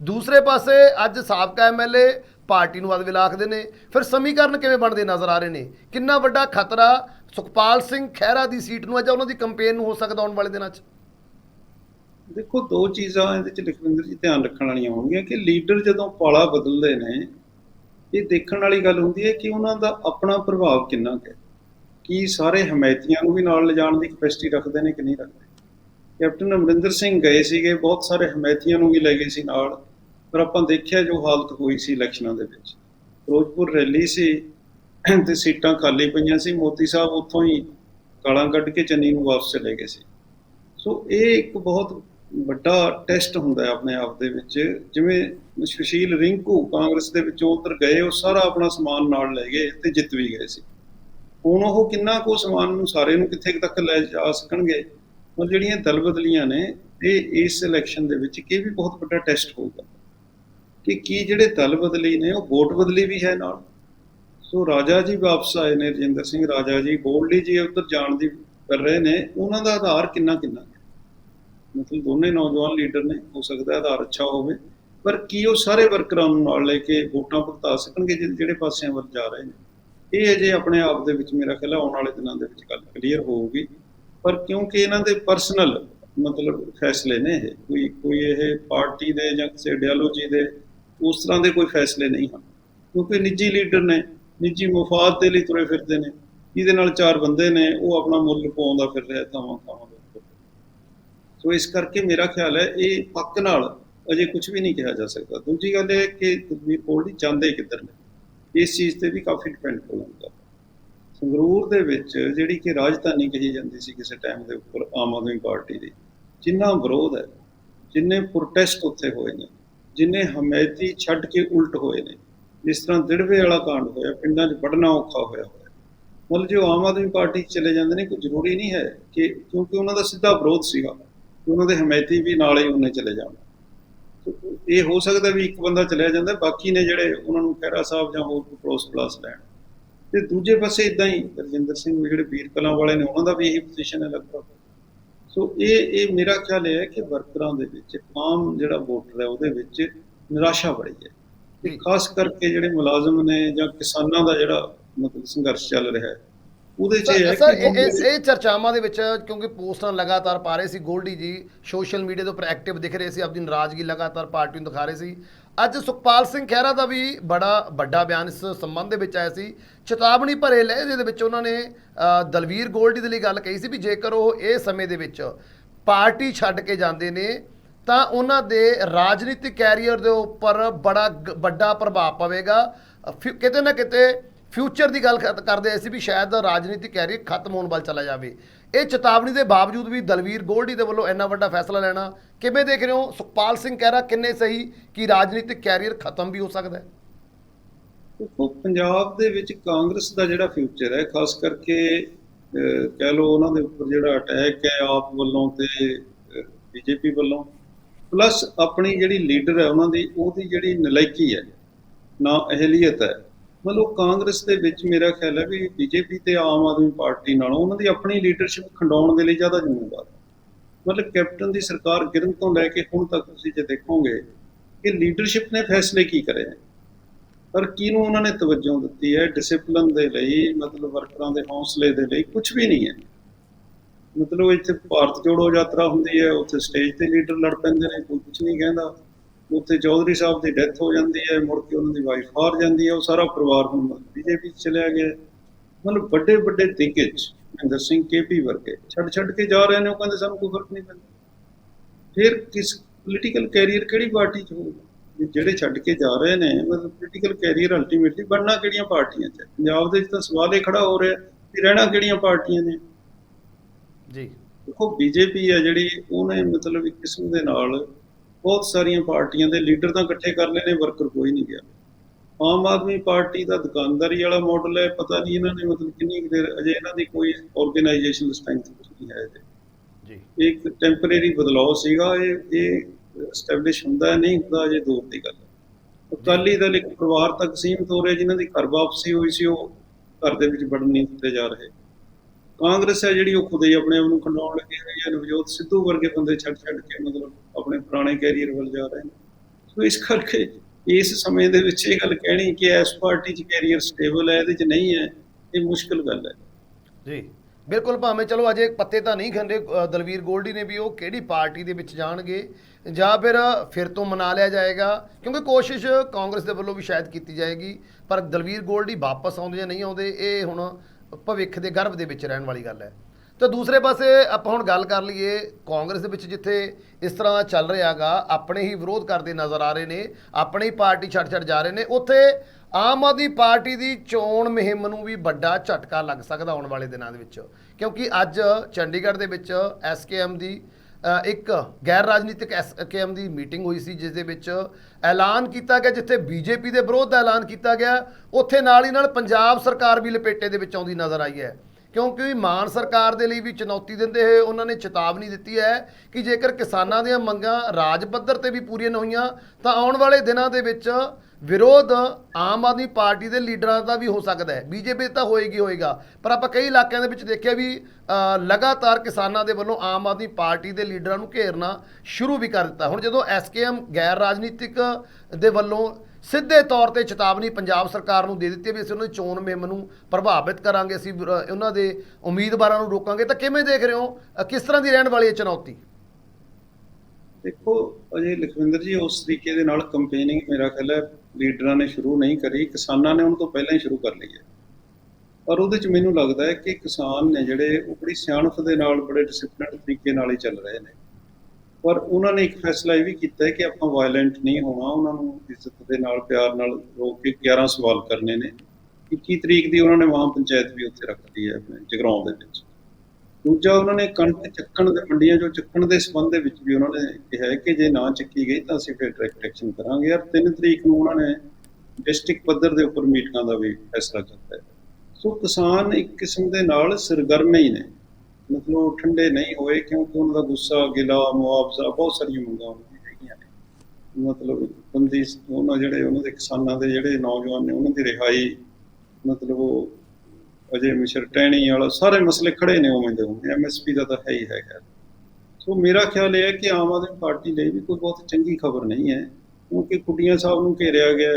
ਦੂਸਰੇ ਪਾਸੇ ਅੱਜ ਸਾਬਕਾ ਐਮਐਲਏ ਪਾਰਟੀ ਨੂੰ ਅਦਵਿਲ ਆਖਦੇ ਨੇ। ਫਿਰ ਸਮੀਕਰਨ ਕਿਵੇਂ ਬਣਦੇ ਨਜ਼ਰ ਆ ਰਹੇ ਨੇ? ਕਿੰਨਾ ਵੱਡਾ ਖਤਰਾ ਸੁਖਪਾਲ ਸਿੰਘ ਖਹਿਰਾ ਦੀ ਸੀਟ ਨੂੰ ਅੱਜ ਉਹਨਾਂ ਦੀ ਕੰਪੇਨ ਨੂੰ ਹੋ ਸਕਦਾ ਆਉਣ ਵਾਲੇ ਦਿਨਾਂ 'ਚ? ਦੇਖੋ, ਦੋ ਚੀਜ਼ਾਂ ਇਹਦੇ ਚ ਲਖਵਿੰਦਰ ਜੀ ਧਿਆਨ ਰੱਖਣ ਵਾਲੀਆਂ ਹੋਣਗੀਆਂ ਕਿ ਲੀਡਰ ਜਦੋਂ ਪਾਲਾ ਬਦਲਦੇ ਨੇ ਇਹ ਦੇਖਣ ਵਾਲੀ ਗੱਲ ਹੁੰਦੀ ਹੈ ਕਿ ਉਹਨਾਂ ਦਾ ਆਪਣਾ ਪ੍ਰਭਾਵ ਕਿੰਨਾ ਕੁ ਹੈ। ਕੀ ਸਾਰੇ ਹਮਾਇਤੀਆਂ ਨੂੰ ਵੀ ਨਾਲ ਲਿਜਾਣ ਦੀ ਕਪੈਸਿਟੀ ਰੱਖਦੇ ਨੇ ਕਿ ਨਹੀਂ ਰੱਖਦੇ? ਕੈਪਟਨ ਅਮਰਿੰਦਰ ਸਿੰਘ ਗਏ ਸੀਗੇ, ਬਹੁਤ ਸਾਰੇ ਹਮਾਇਤੀਆਂ ਨੂੰ ਵੀ ਲੈ ਗਏ ਸੀ ਨਾਲ। ਪਰ ਆਪਾਂ ਦੇਖਿਆ ਜੋ ਹਾਲਤ ਹੋਈ ਸੀ ਇਲੈਕਸ਼ਨਾਂ ਦੇ ਵਿੱਚ। ਫਿਰੋਜ਼ਪੁਰ ਰੈਲੀ ਸੀ ਤੇ ਸੀਟਾਂ ਖਾਲੀ ਪਈਆਂ ਸੀ। ਮੋਦੀ ਸਾਹਿਬ ਉੱਥੋਂ ਹੀ ਗਾਲਾਂ ਕੱਢ ਕੇ ਚੰਨੀ ਨੂੰ ਵਾਪਸ ਚਲੇ ਗਏ ਸੀ। ਸੋ ਇਹ ਇੱਕ ਬਹੁਤ ਵੱਡਾ ਟੈਸਟ ਹੁੰਦਾ ਹੈ ਆਪਣੇ ਆਪ ਦੇ ਵਿੱਚ। ਜਿਵੇਂ ਸੁਸ਼ੀਲ ਰਿੰਕੂ ਕਾਂਗਰਸ ਦੇ ਵਿੱਚੋਂ ਉਧਰ ਗਏ, ਉਹ ਸਾਰਾ ਆਪਣਾ ਸਮਾਨ ਨਾਲ ਲੈ ਗਏ ਤੇ ਜਿੱਤ ਵੀ ਗਏ ਸੀ। ਹੁਣ ਉਹ ਕਿੰਨਾ ਕੋ ਸਮਾਨ ਨੂੰ ਸਾਰੇ ਨੂੰ ਕਿੱਥੇ ਤੱਕ ਲੈ ਜਾ ਸਕਣਗੇ? ਉਹ ਜਿਹੜੀਆਂ ਦਲ ਬਦਲੀਆਂ ਨੇ, ਇਹ ਇਸ ਇਲੈਕਸ਼ਨ ਦੇ ਵਿੱਚ ਇਹ ਵੀ ਬਹੁਤ ਵੱਡਾ ਟੈਸਟ ਹੋਊਗਾ। ਕਿ ਕੀ ਜਿਹੜੇ ਦਲ ਬਦਲੀ ਨੇ, ਉਹ ਵੋਟ ਬਦਲੀ ਵੀ ਹੈ ਨਾਲ? ਸੋ ਰਾਜਾ ਜੀ ਵਾਪਸ ਆਏ ਨੇ, ਰਜਿੰਦਰ ਸਿੰਘ ਰਾਜਾ ਜੀ ਗੋਲਡੀ ਜੀ ਉੱਧਰ ਜਾਣ ਦੀ ਕਰ ਰਹੇ ਨੇ, ਉਹਨਾਂ ਦਾ ਆਧਾਰ ਕਿੰਨਾ ਕਿੰਨਾ ਹੈ? ਮਤਲਬ ਦੋਨੇ ਨੌਜਵਾਨ ਲੀਡਰ ਨੇ, ਹੋ ਸਕਦਾ ਆਧਾਰ ਅੱਛਾ ਹੋਵੇ, ਪਰ ਕੀ ਉਹ ਸਾਰੇ ਵਰਕਰਾਂ ਨੂੰ ਨਾਲ ਲੈ ਕੇ ਵੋਟਾਂ ਭੁਗਤਾ ਸਕਣਗੇ ਜਿਹ- ਜਿਹੜੇ ਪਾਸਿਆਂ ਵੱਲ ਜਾ ਰਹੇ ਨੇ? ਇਹ ਅਜੇ ਆਪਣੇ ਆਪ ਦੇ ਵਿੱਚ ਮੇਰਾ ਖਿਆਲ ਆਉਣ ਵਾਲੇ ਦਿਨਾਂ ਦੇ ਵਿੱਚ ਗੱਲ ਕਲੀਅਰ ਹੋਊਗੀ। ਪਰ ਕਿਉਂਕਿ ਇਹਨਾਂ ਦੇ ਪਰਸਨਲ ਮਤਲਬ ਫੈਸਲੇ ਨੇ ਇਹ, ਕੋਈ ਕੋਈ ਇਹ ਪਾਰਟੀ ਦੇ ਜਾਂ ਕਿਸੇ ਆਈਡੀਓਲੋਜੀ ਦੇ ਉਸ ਤਰ੍ਹਾਂ ਦੇ ਕੋਈ ਫੈਸਲੇ ਨਹੀਂ ਹਨ। ਕਿਉਂਕਿ ਨਿੱਜੀ ਲੀਡਰ ਨੇ, ਨਿੱਜੀ ਮਫਾਦ ਦੇ ਲਈ ਤੁਰੇ ਫਿਰਦੇ ਨੇ, ਜਿਹਦੇ ਨਾਲ ਚਾਰ ਬੰਦੇ ਨੇ, ਉਹ ਆਪਣਾ ਮੁੱਲ ਪਾਉਂਦਾ ਫਿਰ ਰਿਹਾ ਥਾਵਾਂ ਥਾਵਾਂ ਦੇ ਸੋ ਇਸ ਕਰਕੇ ਮੇਰਾ ਖਿਆਲ ਹੈ ਇਹ ਪੱਕ ਨਾਲ ਅਜੇ ਕੁਝ ਵੀ ਨਹੀਂ ਕਿਹਾ ਜਾ ਸਕਦਾ। ਦੂਜੀ ਗੱਲ ਇਹ ਹੈ ਕਿ ਤਦਵੀਰ ਪੋਲਡੀ ਜਾਂਦੇ ਕਿੱਧਰ ਨੇ? ਇਸ ਚੀਜ਼ ਤੇ ਵੀ ਕਾਫੀ ਡਿਪੈਂਡ ਹੋਊਗਾ ਸੰਗਰੂਰ ਦੇ ਵਿੱਚ ਜਿਹੜੀ ਕਿ ਰਾਜਧਾਨੀ ਕਹੀ ਜਾਂਦੀ ਸੀ ਕਿਸੇ ਟਾਈਮ ਦੇ ਉੱਪਰ ਆਮ ਆਦਮੀ ਪਾਰਟੀ ਦੀ, ਜਿੰਨਾ ਵਿਰੋਧ ਹੈ, ਜਿੰਨੇ ਪ੍ਰੋਟੈਸਟ ਉੱਥੇ ਹੋਏ ਨੇ, ਜਿੰਨੇ ਹਮਾਇਤੀ ਛੱਡ ਕੇ ਉਲਟ ਹੋਏ ਨੇ, ਜਿਸ ਤਰ੍ਹਾਂ ਦਿੜਵੇ ਵਾਲਾ ਕਾਂਡ ਹੋਇਆ, ਪਿੰਡਾਂ 'ਚ ਪੜਨਾ ਔਖਾ ਹੋਇਆ ਹੋਇਆ। ਮਤਲਬ ਜੋ ਆਮ ਆਦਮੀ ਪਾਰਟੀ ਚਲੇ ਜਾਂਦੇ ਨੇ, ਕੋਈ ਜ਼ਰੂਰੀ ਨਹੀਂ ਹੈ ਕਿ ਕਿਉਂਕਿ ਉਹਨਾਂ ਦਾ ਸਿੱਧਾ ਵਿਰੋਧ ਸੀਗਾ। ਉਹਨਾਂ ਦੇ ਹਮਾਇਤੀ ਵੀ ਨਾਲ ਹੀ ਉਹਨੇ ਚਲੇ ਜਾਣ। ਇਹ ਹੋ ਸਕਦਾ ਵੀ ਇੱਕ ਬੰਦਾ ਚਲਿਆ ਜਾਂਦਾ ਬਾਕੀ ਨੇ ਜਿਹੜੇ ਉਹਨਾਂ ਨੂੰ ਖਹਿਰਾ ਸਾਹਿਬ ਜਾਂ ਹੋਰ ਕਲੋਸ ਪਲਸ ਲੈਣ। ਤੇ ਦੂਜੇ ਪਾਸੇ ਇਦਾਂ ਹੀ ਰਜਿੰਦਰ ਸਿੰਘ ਜਿਹੜੇ ਵੀਰ ਕਲਾਂ ਵਾਲੇ ਨੇ ਉਹਨਾਂ ਦਾ ਵੀ ਇਹੀ ਪੋਜੀਸ਼ਨ ਹੈ ਲਗਭਗ। ਸੋ ਇਹ ਇਹ ਮੇਰਾ ਖਿਆਲ ਹੈ ਕਿ ਵਰਕਰਾਂ ਦੇ ਵਿੱਚ ਆਮ ਜਿਹੜਾ ਵੋਟਰ ਹੈ ਉਹਦੇ ਵਿੱਚ ਨਿਰਾਸ਼ਾ ਬੜੀ ਹੈ। ਤੇ। ਖਾਸ ਕਰਕੇ ਜਿਹੜੇ ਮੁਲਾਜ਼ਮ ਨੇ ਜਾਂ ਕਿਸਾਨਾਂ ਦਾ ਜਿਹੜਾ ਮਤਲਬ ਸੰਘਰਸ਼ ਚੱਲ ਰਿਹਾ ਹੈ ਉਹਦੇ 'ਚ ਇਹ ਹੈ ਸਰ ਇਹ ਇਹ- ਇਹ ਚਰਚਾਵਾਂ ਦੇ ਵਿੱਚ ਕਿਉਂਕਿ ਪੋਸਟਾਂ ਲਗਾਤਾਰ ਪਾ ਰਹੇ ਸੀ ਗੋਲਡੀ ਜੀ ਸੋਸ਼ਲ ਮੀਡੀਆ ਦੇ ਉੱਪਰ ਐਕਟਿਵ ਦਿਖ ਰਹੇ ਸੀ ਆਪਣੀ ਨਾਰਾਜ਼ਗੀ ਲਗਾਤਾਰ ਪਾਰਟੀ ਨੂੰ ਦਿਖਾ ਰਹੇ ਸੀ। ਅੱਜ ਸੁਖਪਾਲ ਸਿੰਘ ਖਹਿਰਾ ਦਾ ਵੀ ਬੜਾ ਵੱਡਾ ਬਿਆਨ ਇਸ ਸੰਬੰਧ ਦੇ ਵਿੱਚ ਆਇਆ ਸੀ। ਚੇਤਾਵਨੀ ਭਰੇ ਲਹਿਜੇ ਦੇ ਵਿੱਚ ਉਹਨਾਂ ਨੇ ਦਲਵੀਰ ਗੋਲਡੀ ਦੇ ਲਈ ਗੱਲ ਕਹੀ ਸੀ ਵੀ ਜੇਕਰ ਉਹ ਇਹ ਸਮੇਂ ਦੇ ਵਿੱਚ ਪਾਰਟੀ ਛੱਡ ਕੇ ਜਾਂਦੇ ਨੇ ਤਾਂ ਉਹਨਾਂ ਦੇ ਰਾਜਨੀਤਿਕ ਕੈਰੀਅਰ ਦੇ ਉੱਪਰ ਬੜਾ ਵੱਡਾ ਪ੍ਰਭਾਵ ਪਵੇਗਾ। ਕਿਤੇ ਨਾ ਕਿਤੇ ਫਿਊਚਰ ਦੀ ਗੱਲ ਕਰਦੇ ਸੀ ਵੀ ਸ਼ਾਇਦ ਰਾਜਨੀਤਿਕ ਕੈਰੀਅਰ ਖਤਮ ਹੋਣ ਵੱਲ ਚਲਾ ਜਾਵੇ। ਇਹ ਚੇਤਾਵਨੀ ਦੇ ਬਾਵਜੂਦ ਵੀ ਦਲਵੀਰ ਗੋਲਡੀ ਦੇ ਵੱਲੋਂ ਇੰਨਾ ਵੱਡਾ ਫੈਸਲਾ ਲੈਣਾ, ਕਿਵੇਂ ਦੇਖ ਰਹੇ ਹੋ? ਸੁਖਪਾਲ ਸਿੰਘ ਕਹਿਰਾ ਕਿੰਨੇ ਸਹੀ ਕਿ ਰਾਜਨੀਤਿਕ ਕੈਰੀਅਰ ਖਤਮ ਵੀ ਹੋ ਸਕਦਾ ਹੈ? ਦੇਖੋ, ਪੰਜਾਬ ਦੇ ਵਿੱਚ ਕਾਂਗਰਸ ਦਾ ਜਿਹੜਾ ਫਿਊਚਰ ਹੈ, ਖਾਸ ਕਰਕੇ ਕਹਿ ਲਓ ਉਹਨਾਂ ਦੇ ਉੱਪਰ ਜਿਹੜਾ ਅਟੈਕ ਹੈ ਆਪ ਵੱਲੋਂ ਤੇ ਬੀਜੇਪੀ ਵੱਲੋਂ ਪਲੱਸ ਆਪਣੀ ਜਿਹੜੀ ਲੀਡਰ ਹੈ ਉਹਨਾਂ ਦੀ, ਉਹਦੀ ਜਿਹੜੀ ਨਲਾਇਕੀ ਹੈ, ਨਾ ਅਹਲੀਅਤ ਹੈ। ਮਤਲਬ ਕਾਂਗਰਸ ਦੇ ਵਿੱਚ ਮੇਰਾ ਖਿਆਲ ਹੈ ਵੀ ਬੀਜੇਪੀ ਤੇ ਆਮ ਆਦਮੀ ਪਾਰਟੀ ਨਾਲੋਂ ਉਹਨਾਂ ਦੀ ਆਪਣੀ ਲੀਡਰਸ਼ਿਪ ਖੰਡਾਉਣ ਦੇ ਲਈ ਜ਼ਿਆਦਾ ਜ਼ਿੰਮੇਵਾਰ ਮਤਲਬ ਕੈਪਟਨ ਦੀ ਸਰਕਾਰ ਗਿਰਨ ਤੋਂ ਲੈ ਕੇ ਹੁਣ ਤੱਕ ਤੁਸੀਂ ਜੇ ਦੇਖੋਗੇ ਕਿ ਲੀਡਰਸ਼ਿਪ ਨੇ ਫੈਸਲੇ ਕੀ ਕਰੇ ਪਰ ਕਿਹਨੂੰ ਉਹਨਾਂ ਨੇ ਤਵੱਜੋ ਦਿੱਤੀ ਹੈ? ਡਿਸਪਲਿਨ ਦੇ ਲਈ, ਮਤਲਬ ਵਰਕਰਾਂ ਦੇ ਹੌਸਲੇ ਦੇ ਲਈ ਕੁਝ ਵੀ ਨਹੀਂ ਹੈ। ਮਤਲਬ ਇੱਥੇ ਭਾਰਤ ਜੋੜੋ ਯਾਤਰਾ ਹੁੰਦੀ ਹੈ, ਉੱਥੇ ਸਟੇਜ ਤੇ ਲੀਡਰ ਲੜ ਪੈਂਦੇ ਨੇ, ਕੋਈ ਕੁਝ ਨਹੀਂ ਕਹਿੰਦਾ। ਉੱਥੇ ਚੌਧਰੀ ਸਾਹਿਬ ਦੀ ਡੈਥ ਹੋ ਜਾਂਦੀ ਹੈ ਮੁੜ ਕੇ ਉਹਨਾਂ ਦੀ ਵਾਈਫ ਹਾਰ ਜਾਂਦੀ ਹੈ ਉਹ ਸਾਰਾ ਪਰਿਵਾਰ ਹੁਣ ਬੀਜੇਪੀ ਚਲਿਆ ਗਿਆ ਮਤਲਬ ਵੱਡੇ ਵੱਡੇ ਦਿੱਗਜ ਮਹਿੰਦਰ ਸਿੰਘ ਕੇਪੀ ਵਰਗੇ ਛੱਡ ਛੱਡ ਕੇ ਜਾ ਰਹੇ ਨੇ ਉਹ ਕਹਿੰਦੇ ਸਾਨੂੰ ਕੋਈ ਫ਼ਰਕ ਨਹੀਂ ਪੈਂਦਾ। ਫਿਰ ਕਿਸ ਪੋਲੀਟੀਕਲ ਕੈਰੀਅਰ ਕਿਹੜੀ ਪਾਰਟੀ 'ਚ ਹੋਊਗਾ? ਜਿਹੜੇ ਛੱਡ ਕੇ ਜਾ ਰਹੇ ਨੇ ਮਤਲਬ ਪੋਲੀਟੀਕਲ ਕੈਰੀਅਰ ਅਲਟੀਮੇਟਲੀ ਬਣਨਾ ਕਿਹੜੀਆਂ ਪਾਰਟੀਆਂ 'ਚ? ਪੰਜਾਬ ਦੇ ਵਿੱਚ ਤਾਂ ਸਵਾਲ ਇਹ ਖੜਾ ਹੋ ਰਿਹਾ ਵੀ ਰਹਿਣਾ ਕਿਹੜੀਆਂ ਪਾਰਟੀਆਂ ਨੇ। ਜੀ। ਦੇਖੋ ਬੀਜੇਪੀ ਹੈ ਜਿਹੜੀ ਉਹਨੇ ਮਤਲਬ ਇੱਕ ਕਿਸਮ ਦੇ ਨਾਲ ਬਹੁਤ ਸਾਰੀਆਂ ਪਾਰਟੀਆਂ ਦੇ ਲੀਡਰ ਤਾਂ ਇਕੱਠੇ ਕਰ ਲਏ ਨੇ ਵਰਕਰ ਕੋਈ ਨਹੀਂ ਗਿਆ। ਆਮ ਆਦਮੀ ਪਾਰਟੀ ਦਾ ਦੁਕਾਨਦਾਰੀ ਵਾਲਾ ਮਾਡਲ ਹੈ ਪਤਾ ਨਹੀਂ ਇਹਨਾਂ ਨੇ ਮਤਲਬ ਕਿੰਨੀ ਦੇਰ ਅਜੇ ਇਹਨਾਂ ਦੀ ਕੋਈ ਆਰਗੇਨਾਈਜੇਸ਼ਨ ਸਟਰੈਂਥ ਨਹੀਂ ਹੈ ਜੀ। ਇੱਕ ਟੈਂਪਰੇਰੀ ਬਦਲਾਅ ਸੀਗਾ ਇਹ ਇਹ ਐਸਟੈਬਲਿਸ਼ ਹੁੰਦਾ ਨਹੀਂ ਹੁੰਦਾ ਅਜੇ ਦੂਰ ਦੀ ਗੱਲ। ਅਕਾਲੀ ਦਲ ਇੱਕ ਪਰਿਵਾਰ ਤੱਕ ਸੀਮਿਤ ਹੋ ਰਿਹਾ ਜਿਨ੍ਹਾਂ ਦੀ ਘਰ ਵਾਪਸੀ ਹੋਈ ਸੀ ਉਹ ਘਰ ਦੇ ਵਿੱਚ ਵੜਨ ਨਹੀਂ ਦਿੱਤੇ ਜਾ ਰਹੇ। ਕਾਂਗਰਸ ਹੈ ਜਿਹੜੀ ਉਹ ਖੁਦ ਹੀ ਆਪਣੇ ਆਪ ਨੂੰ ਖੰਡਾਉਣ ਲੱਗੀ ਹੋਈ ਹੈ ਨਵਜੋਤ ਸਿੱਧੂ ਵਰਗੇ ਬੰਦੇ ਛੱਡ ਛੱਡ ਕੇ ਮਤਲਬ ਆਪਣੇ ਪੁਰਾਣੇ ਕੈਰੀਅਰ ਵੱਲ ਜਾ ਰਹੇ ਨੇ। ਸੋ ਇਸ ਕਰਕੇ ਇਸ ਸਮੇਂ ਦੇ ਵਿੱਚ ਇਹ ਗੱਲ ਕਹਿਣੀ ਕਿ ਇਸ ਪਾਰਟੀ 'ਚ ਕੈਰੀਅਰ ਸਟੇਬਲ ਹੈ, ਇਹਦੇ 'ਚ ਨਹੀਂ ਹੈ, ਇਹ ਮੁਸ਼ਕਲ ਗੱਲ ਹੈ। ਜੀ, ਬਿਲਕੁਲ ਭਾਵੇਂ ਚਲੋ ਅਜੇ ਪੱਤੇ ਤਾਂ ਨਹੀਂ ਖੰਡੇ ਦਲਵੀਰ ਗੋਲਡੀ ਨੇ ਵੀ ਉਹ ਕਿਹੜੀ ਪਾਰਟੀ ਦੇ ਵਿੱਚ ਜਾਣਗੇ ਜਾਂ ਫਿਰ ਫਿਰ ਤੋਂ ਮਨਾ ਲਿਆ ਜਾਏਗਾ, ਕਿਉਂਕਿ ਕੋਸ਼ਿਸ਼ ਕਾਂਗਰਸ ਦੇ ਵੱਲੋਂ ਵੀ ਸ਼ਾਇਦ ਕੀਤੀ ਜਾਏਗੀ, ਪਰ ਦਲਵੀਰ ਗੋਲਡੀ ਵਾਪਸ ਆਉਂਦੇ ਜਾਂ ਨਹੀਂ ਆਉਂਦੇ, ਇਹ ਹੁਣ ਭਵਿੱਖ ਦੇ ਗਰਭ ਦੇ ਵਿੱਚ ਰਹਿਣ ਵਾਲੀ ਗੱਲ ਹੈ। ਤਾਂ ਦੂਸਰੇ ਪਾਸੇ ਆਪਾਂ ਹੁਣ ਗੱਲ ਕਰ ਲਈਏ ਕਾਂਗਰਸ ਦੇ ਵਿੱਚ ਜਿੱਥੇ ਇਸ ਤਰ੍ਹਾਂ ਦਾ ਚੱਲ ਰਿਹਾਗਾ, ਆਪਣੇ ਹੀ ਵਿਰੋਧ ਕਰਦੇ ਨਜ਼ਰ ਆ ਰਹੇ ਨੇ, ਆਪਣੀ ਹੀ ਪਾਰਟੀ ਛੱਡ ਛੱਡ ਜਾ ਰਹੇ ਨੇ, ਉੱਥੇ ਆਮ ਆਦਮੀ ਪਾਰਟੀ ਦੀ ਚੋਣ ਮੁਹਿੰਮ ਨੂੰ ਵੀ ਵੱਡਾ ਝਟਕਾ ਲੱਗ ਸਕਦਾ ਆਉਣ ਵਾਲੇ ਦਿਨਾਂ ਦੇ ਵਿੱਚ। ਕਿਉਂਕਿ ਅੱਜ ਚੰਡੀਗੜ੍ਹ ਦੇ ਵਿੱਚ ਐਸਕੇਐਮ ਦੀ ਇੱਕ ਗੈਰ ਰਾਜਨੀਤਿਕ ਐਸਕੇਐਮ ਦੀ ਮੀਟਿੰਗ ਹੋਈ ਸੀ, ਜਿਸ ਦੇ ਵਿੱਚ ਐਲਾਨ ਕੀਤਾ ਗਿਆ, ਜਿੱਥੇ ਬੀਜੇਪੀ ਦੇ ਵਿਰੋਧ ਦਾ ਐਲਾਨ ਕੀਤਾ ਗਿਆ, ਉੱਥੇ ਨਾਲ ਹੀ ਨਾਲ ਪੰਜਾਬ ਸਰਕਾਰ ਵੀ ਲਪੇਟੇ ਦੇ ਵਿੱਚ ਆਉਂਦੀ ਨਜ਼ਰ ਆਈ ਹੈ। ਕਿਉਂਕਿ ਮਾਨ ਸਰਕਾਰ ਦੇ ਲਈ ਵੀ ਚੁਣੌਤੀ ਦਿੰਦੇ ਹੋਏ ਉਹਨਾਂ ਨੇ ਚੇਤਾਵਨੀ ਦਿੱਤੀ ਹੈ ਕਿ ਜੇਕਰ ਕਿਸਾਨਾਂ ਦੀਆਂ ਮੰਗਾਂ ਰਾਜ ਪੱਧਰ ਤੇ ਵੀ ਪੂਰੀਆਂ ਨਹੀਂ ਹੋਈਆਂ, ਤਾਂ ਆਉਣ ਵਾਲੇ ਦਿਨਾਂ ਦੇ ਵਿੱਚ ਵਿਰੋਧ ਆਮ ਆਦਮੀ ਪਾਰਟੀ ਦੇ ਲੀਡਰਾਂ ਦਾ ਵੀ ਹੋ ਸਕਦਾ ਹੈ। ਬੀਜੇਪੀ ਤਾਂ ਹੋਏਗੀ, ਹੋਏਗਾ। ਪਰ ਆਪਾਂ ਕਈ ਇਲਾਕਿਆਂ ਦੇ ਵਿੱਚ ਦੇਖਿਆ ਵੀ ਲਗਾਤਾਰ ਕਿਸਾਨਾਂ ਦੇ ਵੱਲੋਂ ਆਮ ਆਦਮੀ ਪਾਰਟੀ ਦੇ ਲੀਡਰਾਂ ਨੂੰ ਘੇਰਨਾ ਸ਼ੁਰੂ ਵੀ ਕਰ ਦਿੱਤਾ। ਹੁਣ ਜਦੋਂ ਐਸਕੇਐਮ ਗੈਰ ਰਾਜਨੀਤਿਕ ਦੇ ਵੱਲੋਂ ਸਿੱਧੇ ਤੌਰ ਤੇ ਚੇਤਾਵਨੀ ਪੰਜਾਬ ਸਰਕਾਰ ਨੂੰ ਦੇ ਦਿੱਤੀ ਵੀ ਅਸੀਂ ਉਹਨਾਂ ਦੀ ਚੋਣ ਮੁਹਿੰਮ ਨੂੰ ਪ੍ਰਭਾਵਿਤ ਕਰਾਂਗੇ, ਅਸੀਂ ਉਹਨਾਂ ਦੇ ਉਮੀਦਵਾਰਾਂ ਨੂੰ ਰੋਕਾਂਗੇ, ਤਾਂ ਕਿਵੇਂ ਦੇਖ ਰਹੇ ਹੋ? ਕਿਸ ਤਰ੍ਹਾਂ ਦੀ ਰਹਿਣ ਵਾਲੀ ਹੈ ਚੁਣੌਤੀ? ਦੇਖੋ, ਅਜੇ ਲਖਵਿੰਦਰ ਜੀ, ਉਸ ਤਰੀਕੇ ਦੇ ਨਾਲ ਕੰਪੇਨਿੰਗ ਮੇਰਾ ਖਿਆਲ ਹੈ ਲੀਡਰਾਂ ਨੇ ਸ਼ੁਰੂ ਨਹੀਂ ਕਰੀ, ਕਿਸਾਨਾਂ ਨੇ ਉਹਨਾਂ ਤੋਂ ਪਹਿਲਾਂ ਹੀ ਸ਼ੁਰੂ ਕਰ ਲਈ ਹੈ। ਪਰ ਉਹਦੇ ਚ ਮੈਨੂੰ ਲੱਗਦਾ ਹੈ ਕਿ ਕਿਸਾਨ ਨੇ ਜਿਹੜੇ, ਉਹ ਬੜੀ ਸਿਆਣਪ ਦੇ ਨਾਲ, ਬੜੇ ਡਿਸਪਲਿਨਡ ਤਰੀਕੇ ਨਾਲ ਹੀ ਚੱਲ ਰਹੇ ਨੇ। ਪਰ ਉਹਨਾਂ ਨੇ ਇੱਕ ਫੈਸਲਾ ਇਹ ਵੀ ਕੀਤਾ ਹੈ ਕਿ ਆਪਾਂ ਵਾਇਲੈਂਟ ਨਹੀਂ ਹੋਣਾ, ਉਹਨਾਂ ਨੂੰ ਇੱਜ਼ਤ ਦੇ ਨਾਲ, ਪਿਆਰ ਨਾਲ ਰੋਕ ਕੇ 11 ਸਵਾਲ ਕਰਨੇ ਨੇ। 21 ਤਰੀਕ ਦੀ ਉਹਨਾਂ ਨੇ ਮਹਾਂ ਪੰਚਾਇਤ ਵੀ ਉੱਥੇ ਰੱਖਦੀ ਹੈ, ਆਪਣੇ ਜਗਰਾਉਂ ਦੇ ਵਿੱਚ। ਦੂਜਾ ਉਹਨਾਂ ਨੇ ਕਣਕ ਚੱਕਣ ਦੇ ਮੰਡੀਆਂ ਜੋ ਚੱਕਣ ਦੇ ਸੰਬੰਧ ਦੇ ਵਿੱਚ ਵੀ ਉਹਨਾਂ ਨੇ ਕਿਹਾ ਕਿ ਜੇ ਨਾ ਚੱਕੀ ਗਈ ਤਾਂ ਅਸੀਂ ਫਿਰ ਡਾਇਰੈਕਟ ਐਕਸ਼ਨ ਕਰਾਂਗੇ। ਔਰ 3 ਤਰੀਕ ਨੂੰ ਉਹਨਾਂ ਨੇ ਡਿਸਟ੍ਰਿਕਟ ਪੱਧਰ ਦੇ ਉੱਪਰ ਮੀਟਿੰਗਾਂ ਦਾ ਵੀ ਫੈਸਲਾ ਕੀਤਾ ਹੈ। ਸੋ ਕਿਸਾਨ ਇੱਕ ਕਿਸਮ ਦੇ ਨਾਲ ਸਰਗਰਮ ਹੀ ਨੇ। ਮਤਲਬ ਠੰਡੇ ਨਹੀਂ ਹੋਏ ਕਿਉਂਕਿ ਉਹਨਾਂ ਦਾ ਗੁੱਸਾ, ਗਿਲਾ, ਮੁਆਵਜ਼ਾ ਬਹੁਤ ਸਾਰੀਆਂ ਮੰਗਾਂ ਉਹਨਾਂ ਦੀਆਂ ਹੈਗੀਆਂ ਨੇ। ਮਤਲਬ ਬੰਦੀ ਉਹਨਾਂ ਜਿਹੜੇ ਉਹਨਾਂ ਦੇ ਕਿਸਾਨਾਂ ਦੇ ਜਿਹੜੇ ਨੌਜਵਾਨ ਨੇ, ਉਹਨਾਂ ਦੀ ਰਿਹਾਈ ਮਤਲਬ ਉਹ ਅਜੇ ਮਿਸ਼ਰ ਟਹਿਣੀ ਵਾਲਾ, ਸਾਰੇ ਮਸਲੇ ਖੜੇ ਨੇ ਉਵੇਂ ਦੇ ਉਵੇਂ ਐਮਐਸਪੀ ਦਾ ਤਾਂ ਹੈ ਹੀ ਹੈਗਾ। ਸੋ ਮੇਰਾ ਖਿਆਲ ਇਹ ਹੈ ਕਿ ਆਮ ਆਦਮੀ ਪਾਰਟੀ ਲਈ ਵੀ ਕੋਈ ਬਹੁਤ ਚੰਗੀ ਖਬਰ ਨਹੀਂ ਹੈ, ਕਿਉਂਕਿ ਕੁੜੀਆਂ ਸਾਹਿਬ ਨੂੰ ਘੇਰਿਆ ਗਿਆ